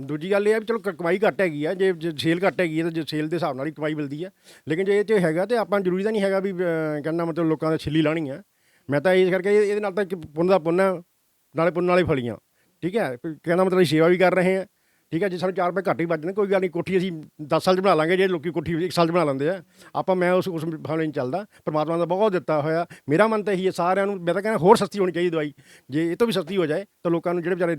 [SPEAKER 2] ਦੂਜੀ ਗੱਲ ਇਹ ਹੈ ਵੀ ਚਲੋ ਕ- ਕਮਾਈ ਘੱਟ ਹੈਗੀ ਆ ਜੇ ਜੇ ਸੇਲ ਘੱਟ ਹੈਗੀ ਹੈ ਤਾਂ ਜੇ ਸੇਲ ਦੇ ਹਿਸਾਬ ਨਾਲ ਹੀ ਕਮਾਈ ਮਿਲਦੀ ਹੈ। ਲੇਕਿਨ ਜੇ ਇਹ 'ਚ ਹੈਗਾ ਤੇ ਆਪਾਂ ਜ਼ਰੂਰੀ ਤਾਂ ਨਹੀਂ ਹੈਗਾ ਵੀ ਅਹ, ਕਹਿੰਦਾ ਮਤਲਬ ਲੋਕਾਂ ਦੇ ਛਿੱਲੀ ਲਾਣੀ ਹੈ। ਮੈਂ ਤਾਂ ਇਸ ਕਰਕੇ ਇਹ- ਇਹਦੇ ਨਾਲ ਤਾਂ ਇੱਕ ਪੁੰਨ ਦਾ ਪੁੰਨ ਹੈ ਨਾਲੇ ਪੁੰਨ ਵਾਲੇ ਫਲੀਆਂ। ਠੀਕ ਹੈ ਕਹਿੰਦਾ ਮਤਲਬ ਅਸੀਂ ਸੇਵਾ ਵੀ ਕਰ ਰਹੇ ਹਾਂ। ਠੀਕ ਹੈ ਜੇ ਸਾਨੂੰ 4 ਰੁਪਏ ਘੱਟ ਹੀ ਬਚਦੇ ਕੋਈ ਗੱਲ ਨਹੀਂ ਕੋਠੀ ਅਸੀਂ 10 ਸਾਲ 'ਚ ਬਣਾ ਲਾਂਗੇ ਜੇ ਲੋਕੀ ਕੋਠੀ 1 ਸਾਲ 'ਚ ਬਣਾ ਲੈਂਦੇ ਆ। ਆਪਾਂ ਮੈਂ ਉਸ ਉਸ ਫਾਲੇ ਨਹੀਂ ਚੱਲਦਾ ਪਰਮਾਤਮਾ ਦਾ ਬਹੁਤ ਦਿੱਤਾ ਹੋਇਆ। ਮੇਰਾ ਮਨ ਤਾਂ ਇਹੀ ਹੈ ਸਾਰਿਆਂ ਨੂੰ ਮੈਂ ਤਾਂ ਕਹਿੰਦਾ ਹੋਰ ਸਸਤੀ ਹੋਣੀ ਚਾਹੀਦੀ ਦਵਾਈ। ਜੇ ਇਹ ਤੋਂ ਵੀ ਸਸਤੀ ਹੋ ਜਾਏ ਤਾਂ ਲੋਕਾਂ ਨੂੰ ਜਿਹੜੇ ਵਿਚਾਰੇ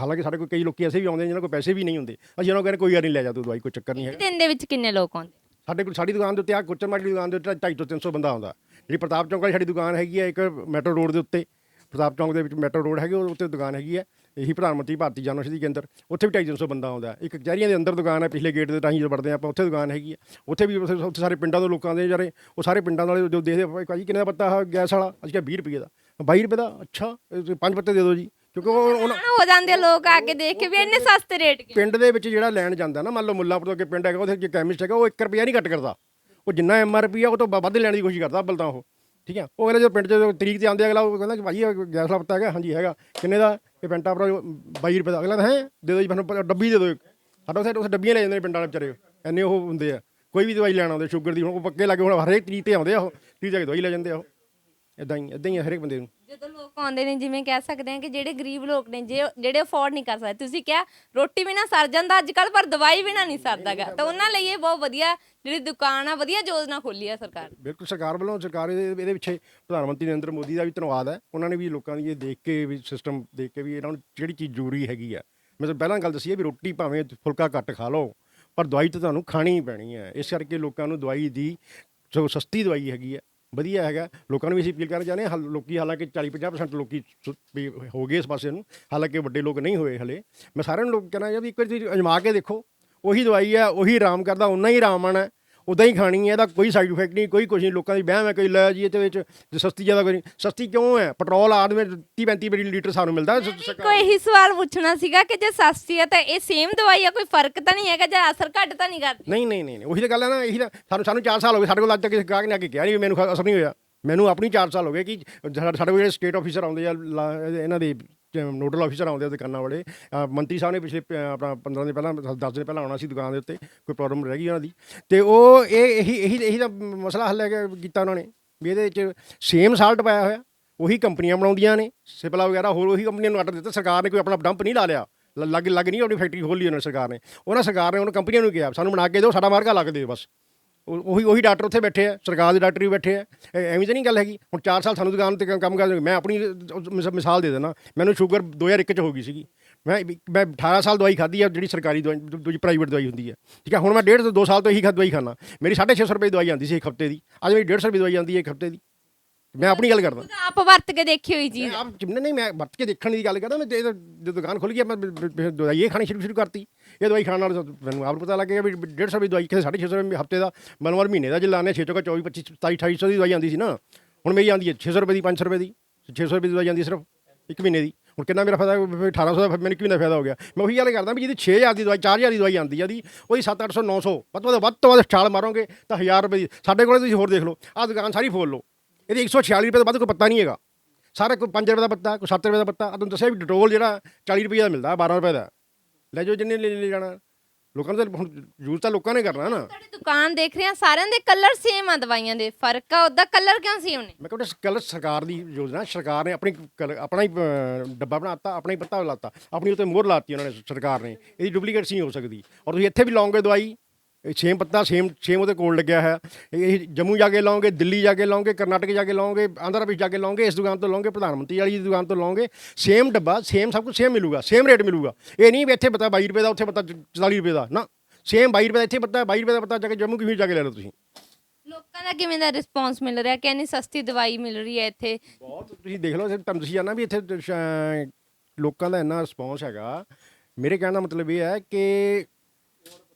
[SPEAKER 2] ਹਾਲਾਂਕਿ ਸਾਡੇ ਕੋਲ ਕਈ ਲੋਕੀ ਐਸੇ ਵੀ ਆਉਂਦੇ ਜਿਹਨਾਂ ਕੋਲ ਪੈਸੇ ਵੀ ਨਹੀਂ ਹੁੰਦੇ। ਅਸੀਂ ਉਹਨਾਂ ਨੂੰ ਕਹਿੰਦੇ ਕੋਈ ਗੱਲ ਨਹੀਂ ਲੈ ਜਾ ਤੂੰ ਦਵਾਈ ਕੋਈ ਚੱਕਰ ਨਹੀਂ ਹੈ
[SPEAKER 1] ਦਿਨ ਦੇ ਵਿੱਚ ਕਿੰਨੇ ਲੋਕ ਆਉਂਦੇ?
[SPEAKER 2] ਸਾਡੇ ਕੋਲ ਸਾਡੀ ਦੁਕਾਨ ਦੇ ਉੱਤੇ ਆ ਕੁੱਚਰ ਮਾਰਕੀਟ ਦੀ ਦੁਕਾਨ ਦੇ ਉੱਤੇ 250 ਤੋਂ 300 ਬੰਦਾ ਆਉਂਦਾ। ਜਿਹੜੀ ਪ੍ਰਤਾਪ ਚੌਂਕ ਵਾਲੀ ਸਾਡੀ ਦੁਕਾਨ ਹੈਗੀ ਹੈ ਇੱਕ ਮੈਟਰੋ ਰੋਡ ਦੇ ਉੱਤੇ। ਪ੍ਰਤਾਪ ਚੌਂਕ ਦੇ ਵਿੱਚ ਮੈਟਰੋ ਰੋਡ ਹੈਗੀ ਉਹ ਉੱਤੇ ਦੁਕਾਨ ਹੈਗੀ ਹੈ। ਇਹੀ ਪ੍ਰਧਾਨ ਮੰਤਰੀ ਭਾਰਤੀ ਜਨ ਔਸ਼ਧੀ ਕੇਂਦਰ ਉੱਥੇ ਵੀ 250 ਬੰਦਾ ਆਉਂਦਾ ਹੈ। ਇੱਕ ਕਚਹਿਰੀਆਂ ਦੇ ਅੰਦਰ ਦੁਕਾਨ ਹੈ ਪਿਛਲੇ ਗੇਟ ਦੇ ਰਾਹੀਂ ਜਦੋਂ ਵੜਦੇ ਹਾਂ ਆਪਾਂ ਉੱਥੇ ਦੁਕਾਨ ਹੈਗੀ ਹੈ। ਉੱਥੇ ਵੀ ਉੱਥੇ ਉੱਥੇ ਸਾਰੇ ਪਿੰਡਾਂ ਦੇ ਲੋਕਾਂ ਦੇ ਜਿਹੜੇ ਉਹ ਸਾਰੇ ਪਿੰਡਾਂ ਵਾਲੇ ਜੋ ਦੇਖਦੇ ਭਾਈ ਭਾਜੀ ਕਿੰਨੇ ਦਾ ਪੱਤਾ ਆ ਗੈਸ ਵਾਲਾ? ਅੱਜ ਕੱਲ੍ਹ 20 ਰੁਪਏ ਦਾ। 22 ਰੁਪਏ ਦਾ? ਅੱਛਾ ਪੰਜ ਪੱਤੇ ਦੇ ਦਿਓ ਜੀ। ਕਿਉਂਕਿ ਉਹ
[SPEAKER 1] ਹੋ ਜਾਂਦੇ ਆ ਲੋਕ ਆ ਕੇ ਦੇਖ ਕੇ ਵੀ ਇੰਨੇ ਸਸਤੇ ਰੇਟ ਕਿਉਂ?
[SPEAKER 2] ਪਿੰਡ ਦੇ ਵਿੱਚ ਜਿਹੜਾ ਲੈਣ ਜਾਂਦਾ ਨਾ ਮੰਨ ਲਓ ਮੁੱਲਾਪੁਰ ਤੋਂ ਅੱਗੇ ਪਿੰਡ ਹੈਗਾ ਉਹਦੇ ਜੇ ਕੈਮਿਸਟ ਹੈਗਾ ਉਹ 1 ਰੁਪਿਆ ਨਹੀਂ ਕੱਟ ਕਰਦਾ। ਉਹ ਜਿੰਨਾ ਐਮਆਰਪੀ ਆ ਉਹ ਤੋਂ ਵੱਧ ਲੈਣ ਦੀ ਕੋਸ਼ਿਸ਼ ਕਰਦਾ ਅੱਬਲ ਤਾਂ ਉਹ। ਠੀਕ ਹੈ? ਉਹ ਅਗਲੇ ਜਦੋਂ ਪਿੰਡ 'ਚ ਤਰੀਕ ਤੇ ਆਉਂਦੇ ਅਗਲਾ ਉਹ ਕਹਿੰਦਾ ਕਿ ਭਾਈ ਇਹ ਗੈਸ ਦਾ ਪੱਤਾ ਹੈਗਾ ਹਾਂਜੀ ਹੈਗਾ। ਕਿੰਨੇ ਦਾ? ਇਹ ਪੈਂਟਾ ਭਰਾ 22 ਰੁਪਏ ਦਾ, ਅਗਲਾ ਹੈ, ਦੇ ਦਿਓ ਜੀ ਮੈਨੂੰ ਪ- ਡੱਬੀ ਦੇ ਦਿਓ ਇੱਕ। ਸਾਡਾ ਸਾਡੇ ਉੱਥੇ ਡੱਬੀਆਂ ਲੈ ਜਾਂਦੇ ਨੇ ਪਿੰਡਾਂ ਵਾਲੇ ਵਿਚਾਰੇ ਐਨੇ ਉਹ ਹੁੰਦੇ ਆ। ਕੋਈ ਵੀ ਦਵਾਈ ਲੈਣ ਆਉਂਦੇ, ਸ਼ੂਗਰ ਦੀ, ਹੁਣ ਉਹ ਪੱਕੇ ਲੱਗੇ ਹੁਣ ਹਰੇਕ ਤਰੀਕ ਤੇ ਆਉਂਦੇ ਆ ਉਹ ਤਰੀਕ ਤੇ ਦਵਾਈ ਲੈ ਜਾਂਦੇ ਆ ਉਹ। ਇਦਾਂ ਹੀ ਇਦਾਂ ਹੀ ਆ ਹਰੇਕ ਬੰਦੇ ਨੂੰ।
[SPEAKER 1] ਜਦੋਂ ਲੋਕ ਆਉਂਦੇ ਨੇ, ਜਿਵੇਂ ਕਹਿ ਸਕਦੇ ਆ ਕਿ ਜਿਹੜੇ ਗਰੀਬ ਲੋਕ ਨੇ, ਜੇ ਜਿਹੜੇ ਅਫੋਰਡ ਨਹੀਂ ਕਰ ਸਕਦੇ। ਤੁਸੀਂ ਕਿਹਾ, ਰੋਟੀ ਬਿਨਾ ਸਰ ਜਾਂਦਾ ਅੱਜ ਕੱਲ ਪਰ ਦਵਾਈ ਬਿਨਾ ਨਹੀਂ ਸਰਦਾਗਾ ਤਾਂ ਉਹਨਾਂ ਲਈ ਇਹ ਬਹੁਤ ਵਧੀਆ ਜਿਹੜੀ ਦੁਕਾਨ ਆ, ਵਧੀਆ ਯੋਜਨਾ ਖੋਲੀ ਆ ਸਰਕਾਰ ਨੇ।
[SPEAKER 2] ਬਿਲਕੁਲ, ਸਰਕਾਰ ਵੱਲੋਂ ਸਰਕਾਰ ਇਹਦੇ ਇਹਦੇ ਪਿੱਛੇ ਪ੍ਰਧਾਨ ਮੰਤਰੀ ਨਰਿੰਦਰ ਮੋਦੀ ਦਾ ਵੀ ਧੰਨਵਾਦ ਹੈ। ਉਹਨਾਂ ਨੇ ਵੀ ਲੋਕਾਂ ਦੀ ਇਹ ਦੇਖ ਕੇ ਵੀ ਸਿਸਟਮ ਦੇਖ ਕੇ ਵੀ ਇਹਨਾਂ ਨੂੰ ਜਿਹੜੀ ਚੀਜ਼ ਜ਼ਰੂਰੀ ਹੈਗੀ ਆ। ਮੈਂ ਤਾਂ ਪਹਿਲਾਂ ਗੱਲ ਦੱਸੀ ਹੈ ਵੀ ਰੋਟੀ ਭਾਵੇਂ ਫੁਲਕਾ ਘੱਟ ਖਾ ਲਓ, ਪਰ ਦਵਾਈ ਤਾਂ ਤੁਹਾਨੂੰ ਖਾਣੀ ਹੀ ਪੈਣੀ ਹੈ। ਇਸ ਕਰਕੇ ਲੋਕਾਂ ਨੂੰ ਦਵਾਈ ਦੀ ਜੋ ਸਸਤੀ ਦਵਾਈ ਹੈਗੀ ਹੈ ਵਧੀਆ ਹੈਗਾ। ਲੋਕਾਂ ਨੂੰ ਵੀ ਅਸੀਂ ਅਪੀਲ ਕਰਨਾ ਚਾਹੁੰਦੇ ਹਾਂ, ਹਲ- ਲੋਕੀ ਹਾਲਾਂਕਿ 40 50% ਲੋਕੀ ਸੁ- ਵੀ ਹੋ ਗਏ ਇਸ ਪਾਸੇ ਨੂੰ, ਹਾਲਾਂਕਿ ਵੱਡੇ ਲੋਕ ਨਹੀਂ ਹੋਏ ਹਲੇ। ਮੈਂ ਸਾਰਿਆਂ ਨੂੰ ਲੋਕ ਕਹਿਣਾ ਚਾਹੁੰਦਾ ਵੀ ਇੱਕ ਵਾਰੀ ਤੁਸੀਂ ਅਜਮਾ ਕੇ ਦੇਖੋ, ਉਹੀ ਦਵਾਈ ਹੈ ਉਹੀ ਆਰਾਮ ਕਰਦਾ ਉਨਾ ਹੀ ਆਰਾਮ ਆਣਾ। ਉਦਾਂ ਹੀ ਖਾਣੀ ਹੈ ਇਹਦਾ ਕੋਈ ਸਾਈਡ ਇਫੈਕਟ ਨਹੀਂ ਕੋਈ ਕੁਝ ਨਹੀਂ ਲੋਕਾਂ ਦੀ ਵਹਿਮ ਹੈ ਕੋਈ ਲੈ ਜੀ ਇਹਦੇ ਵਿੱਚ ਜੇ ਸਸਤੀ ਜ਼ਿਆਦਾ ਕੋਈ ਨਹੀਂ। ਸਸਤੀ ਕਿਉਂ ਹੈ? ਪੈਟਰੋਲ ਆਦਮੀ 30 35 ਲੀਟਰ ਸਾਨੂੰ ਮਿਲਦਾ। ਸ- ਸ-
[SPEAKER 1] ਕੋਈ ਇਹੀ ਸਵਾਲ ਪੁੱਛਣਾ ਸੀਗਾ ਕਿ ਜੇ ਸਸਤੀ ਹੈ ਤਾਂ ਇਹ ਸੇਮ ਦਵਾਈ ਆ ਕੋਈ ਫ਼ਰਕ ਤਾਂ ਨਹੀਂ ਹੈਗਾ ਜਾਂ ਅਸਰ ਘੱਟ ਤਾਂ ਨਹੀਂ ਕਰਦੀ?
[SPEAKER 2] ਨਹੀਂ ਨਹੀਂ ਨਹੀਂ ਨਹੀਂ, ਉਹੀ ਤਾਂ ਗੱਲ ਹੈ ਨਾ ਇਹੀ ਤਾਂ ਸਾਨੂੰ ਸਾਨੂੰ 4 ਸਾਲ ਹੋ ਗਏ ਸਾਡੇ ਕੋਲ ਅੱਜ ਤੱਕ ਕਿਸੇ ਗਾਹਕ ਨੇ ਆ ਕੇ ਕਿਹਾ ਨਹੀਂ ਵੀ ਮੈਨੂੰ ਖ- ਅਸਰ ਨਹੀਂ ਹੋਇਆ। ਮੈਨੂੰ ਆਪਣੀ 4 ਸਾਲ ਹੋ ਗਏ ਕਿ ਸਾਡੇ ਸਾਡੇ ਕੋਲ ਜਿਹੜੇ ਸਟੇਟ ਆਫੀਸਰ ਆਉਂਦੇ ਆ ਲਾ- ਇਹਨਾਂ ਦੇ ਨੋਡਲ ਆਫੀਸਰ ਆਉਂਦੇ ਆ ਦੁਕਾਨਾਂ ਵਾਲੇ ਅ, ਮੰਤਰੀ ਸਾਹਿਬ ਨੇ ਪਿਛਲੇ ਪ- ਆਪਣਾ 15 ਦਿਨ ਪਹਿਲਾਂ 10 ਦਿਨ ਪਹਿਲਾਂ ਆਉਣਾ ਸੀ ਦੁਕਾਨ ਦੇ ਉੱਤੇ ਕੋਈ ਪ੍ਰੋਬਲਮ ਰਹਿ ਗਈ ਉਹਨਾਂ ਦੀ। ਤੇ ਉਹ ਇਹ ਇਹੀ ਇਹੀ ਇਹੀ ਦਾ ਮਸਲਾ ਹੱਲ ਹੈ ਕਿ ਕੀਤਾ ਉਹਨਾਂ ਨੇ ਵੀ ਇਹਦੇ ਵਿੱਚ ਸੇਮ ਸਾਲਟ ਪਾਇਆ ਹੋਇਆ ਉਹੀ ਕੰਪਨੀਆਂ ਬਣਾਉਂਦੀਆਂ ਨੇ ਸਿਪਲਾ ਵਗੈਰਾ ਹੋਰ ਉਹੀ ਕੰਪਨੀਆਂ ਨੂੰ ਆਰਡਰ ਦਿੱਤਾ ਸਰਕਾਰ ਨੇ ਕੋਈ ਆਪਣਾ ਡੰਪ ਨਹੀਂ ਲਾ ਲਿਆ। ਲ- ਲੱਗ ਲੱਗ ਨਹੀਂ ਆਪਣੀ ਫੈਕਟਰੀ ਖੋਲੀ ਉਹਨਾਂ ਨੇ ਸਰਕਾਰ ਨੇ। ਉਹਨਾਂ ਸਰਕਾਰ ਨੇ ਉਹਨਾਂ ਕੰਪਨੀਆਂ ਨੂੰ ਕਿਹਾ ਸਾਨੂੰ ਬਣਾ ਕੇ ਦਿਓ ਸਾਡਾ ਮਾਰਕਾ ਲੱਗ ਦਿਓ ਬਸ। ਉਹ- ਉਹੀ ਡਾਕਟਰ ਉੱਥੇ ਬੈਠੇ ਆ ਸਰਕਾਰ ਦੇ ਡਾਕਟਰ ਵੀ ਬੈਠੇ ਆ। ਐਵੇਂ ਤਾਂ ਨਹੀਂ ਗੱਲ ਹੈਗੀ। ਹੁਣ 4 ਸਾਲ ਸਾਨੂੰ ਦੁਕਾਨ ਤੇ ਕੰਮ- ਕਰਦੇ ਮੈਂ ਆਪਣੀ ਮਿਸ- ਮਿਸਾਲ ਦੇ ਦੇਣਾ ਮੈਨੂੰ ਸ਼ੂਗਰ 2001 ਚ ਹੋ ਗਈ ਸੀਗੀ। ਮੈਂ ਮੈਂ 18 ਸਾਲ ਦਵਾਈ ਖਾਧੀ ਆ ਜਿਹੜੀ ਸਰਕਾਰੀ ਦਵਾਈ ਦੂਜੀ ਪ੍ਰਾਈਵੇਟ ਦਵਾਈ ਹੁੰਦੀ ਹੈ ਠੀਕ ਹੈ ਹੁਣ ਮੈਂ ਡੇਢ ਤੋਂ 2 ਸਾਲ ਤੋਂ ਇਹੀ ਖਾ ਦਵਾਈ ਖਾਣਾ ਮੇਰੀ 650 ਰੁਪਏ ਦਵਾਈ ਆਉਂਦੀ ਸੀ ਇੱਕ ਹਫ਼ਤੇ ਦੀ। ਅੱਜ ਮੇਰੀ 150 ਰੁਪਏ ਦਵਾਈ ਆਉਂਦੀ ਹੈ ਇੱਕ ਹਫ਼ਤੇ ਦੀ। ਮੈਂ ਆਪਣੀ ਗੱਲ ਕਰਦਾ।
[SPEAKER 1] ਆਪ ਵਰਤ ਕੇ ਦੇਖੀ ਹੋਈ ਚੀਜ਼।
[SPEAKER 2] ਆਪ ਨਹੀਂ ਮੈਂ ਵਰਤ ਕੇ ਦੇਖਣ ਦੀ ਗੱਲ ਕਰਦਾ। ਮੈਂ ਜੇ ਜੇ ਦੁਕਾਨ ਖੁੱਲ ਗਈ ਮੈਂ ਦਵਾਈ ਇਹ ਖਾਣੀ ਸ਼ੁਰੂ ਸ਼ੁਰੂ ਕਰਤੀ। ਇਹ ਦਵਾਈ ਖਾਣ ਨਾਲ ਮੈਨੂੰ ਆਪ ਨੂੰ ਪਤਾ ਲੱਗ ਵੀ 150 ਰੁਪਏ ਦੀ ਦਵਾਈ ਕਿਸੇ 650 ਰੁਪਏ ਹਫ਼ਤੇ ਦਾ ਮਨਵਾਰ ਮਹੀਨੇ ਦਾ ਜੇ ਲਾਣੇ 6 ਚੋਂ 24 25 27 2800 ਦੀ ਦਵਾਈ ਆਉਂਦੀ ਸੀ ਨਾ, ਹੁਣ ਮੇਰੀ ਆਉਂਦੀ ਹੈ 600 ਰੁਪਏ ਦੀ 500 ਰੁਪਏ ਦੀ 600 ਰੁਪਏ ਦੀ ਦਵਾਈ ਆਉਂਦੀ ਸਿਰਫ ਇੱਕ ਮਹੀਨੇ ਦੀ। ਹੁਣ ਕਿੰਨਾ ਮੇਰਾ ਫਾਇਦਾ 1800 ਦਾ, ਫਿਰ ਮੈਨੂੰ ਕਿੰਨਾ ਫਾਇਦਾ ਹੋ ਗਿਆ। ਮੈਂ ਉਹੀ ਗੱਲ ਕਰਦਾ ਵੀ ਜਿਹਦੀ 6000 ਦੀ ਦਵਾਈ 4000 ਦੀ ਦਵਾਈ ਆਉਂਦੀ ਆ ਦੀ ਉਹਦੀ 7 800 900 ਵੱਧ ਤੋਂ ਵੱਧ ਵੱਧ ਤੋਂ ਵੱਧ ਛਾਲ ਮਾਰੋਗੇ ਤਾਂ 1000 ਰੁਪਏ ਦੀ, ਸਾਡੇ ਕੋਲੇ ਤੁਸੀਂ ਹੋਰ ਦੇਖ ਲਓ, ਆਹ ਦੁਕਾਨ ਸਾਰੀ ਫੋਲ ਲਓ। ਇਹਦੀ 146 ਰੁਪਏ ਤੋਂ ਵੱਧ ਕੋਈ ਪੱਤਾ ਨਹੀਂ ਹੈਗਾ। ਸਾਰਾ ਕੋਈ 5 ਰੁਪਏ ਦਾ ਪੱਤਾ, ਕੋਈ 7 ਰੁਪਏ ਦਾ ਪੱਤਾ ਆ ਤੁਹਾਨੂੰ ਦੱਸਿਆ ਵੀ ਡਟੋਲ ਜਿਹੜਾ 40 ਰੁਪਏ ਦਾ ਮਿਲਦਾ 12 ਰੁਪਏ ਦਾ। ਲੈ ਜਾਓ ਜਿੰਨੇ ਲੈ ਲੈ ਜਾਣਾ। ਲੋਕਾਂ ਨੂੰ ਤਾਂ ਹੁਣ ਯੂਜ਼ ਤਾਂ ਲੋਕਾਂ ਨੇ ਕਰਨਾ ਨਾ।
[SPEAKER 1] ਤੁਹਾਡੀ ਦੁਕਾਨ ਦੇਖ ਰਹੇ ਆ ਸਾਰਿਆਂ ਦੇ ਕਲਰ ਸੇਮ ਆ ਦਵਾਈਆਂ ਦੇ। ਫ਼ਰਕ ਆ ਉਹਦਾ ਕਲਰ ਕਿਉਂ ਸੇਮ ਨੇ
[SPEAKER 2] ਮੈਂ ਕਹਿੰਦਾ ਕੱਲ ਸਰਕਾਰ ਦੀ ਯੋਜਨਾ ਸਰਕਾਰ ਨੇ ਆਪਣੀ ਕਲ- ਆਪਣਾ ਹੀ ਅਹ, ਡੱਬਾ ਬਣਾਤਾ ਆਪਣਾ ਹੀ ਪੱਤਾ ਲਾਤਾ। ਆਪਣੀ ਉੱਤੇ ਮੋਹਰ ਲਾਤੀ ਉਹਨਾਂ ਨੇ ਸਰਕਾਰ ਨੇ। ਇਹਦੀ ਡੁਪਲੀਕੇਟ ਨਹੀਂ ਹੋ ਸਕਦੀ। ਔਰ ਤੁਸੀਂ ਇੱਥੇ ਵੀ ਲਾਓਗੇ ਦਵਾਈ। ਸੇਮ ਪੱਤਾ ਸੇਮ ਸੇਮ ਉਹਦੇ ਕੋਲ ਲੱਗਿਆ ਹੈ। ਇਹ ਜੰਮੂ ਜਾ ਕੇ ਲਾਓਗੇ ਦਿੱਲੀ ਜਾ ਕੇ ਲਾਓਗੇ ਕਰਨਾਟਕ ਜਾ ਕੇ ਲਾਓਗੇ ਆਂਧਰਾ ਪ੍ਰਦੇਸ਼ ਜਾ ਕੇ ਲਾਓਗੇ ਇਸ ਦੁਕਾਨ ਤੋਂ ਲਾਓਗੇ ਪ੍ਰਧਾਨ ਮੰਤਰੀ ਵਾਲੀ ਦੀ ਦੁਕਾਨ ਤੋਂ ਲਾਓਗੇ ਸੇਮ ਡੱਬਾ ਸੇਮ ਸਭ ਕੁਝ ਸੇਮ ਮਿਲੂਗਾ ਸੇਮ ਰੇਟ ਮਿਲੂਗਾ। ਇਹ ਨਹੀਂ ਵੀ ਇੱਥੇ ਪਤਾ 22 ਰੁਪਏ ਦਾ ਉੱਥੇ ਪਤਾ 44 ਰੁਪਏ ਦਾ ਨਾ। ਸੇਮ 22 ਰੁਪਏ ਦਾ ਇੱਥੇ ਪਤਾ 22 ਰੁਪਏ ਦਾ ਪਤਾ ਜਾ ਕੇ ਜੰਮੂ ਕਸ਼ਮੀਰ ਜਾ ਕੇ ਲੈ ਲਓ ਤੁਸੀਂ।
[SPEAKER 1] ਲੋਕਾਂ ਦਾ ਕਿਵੇਂ ਦਾ ਰਿਸਪੌਂਸ ਮਿਲ ਰਿਹਾ? ਕਿ ਇੰਨੀ ਸਸਤੀ ਦਵਾਈ ਮਿਲ ਰਹੀ ਹੈ ਇੱਥੇ?
[SPEAKER 2] ਬਹੁਤ ਤੁਸੀਂ ਦੇਖ ਲਓ ਤੁਹਾਨੂੰ ਤੁਸੀਂ ਜਾਣਾ ਵੀ ਇੱਥੇ ਲੋਕਾਂ ਦਾ ਇੰਨਾ ਰਿਸਪੌਂਸ ਹੈਗਾ। ਮੇਰੇ ਕਹਿਣ ਦਾ ਮਤਲਬ ਇਹ ਹੈ ਕਿ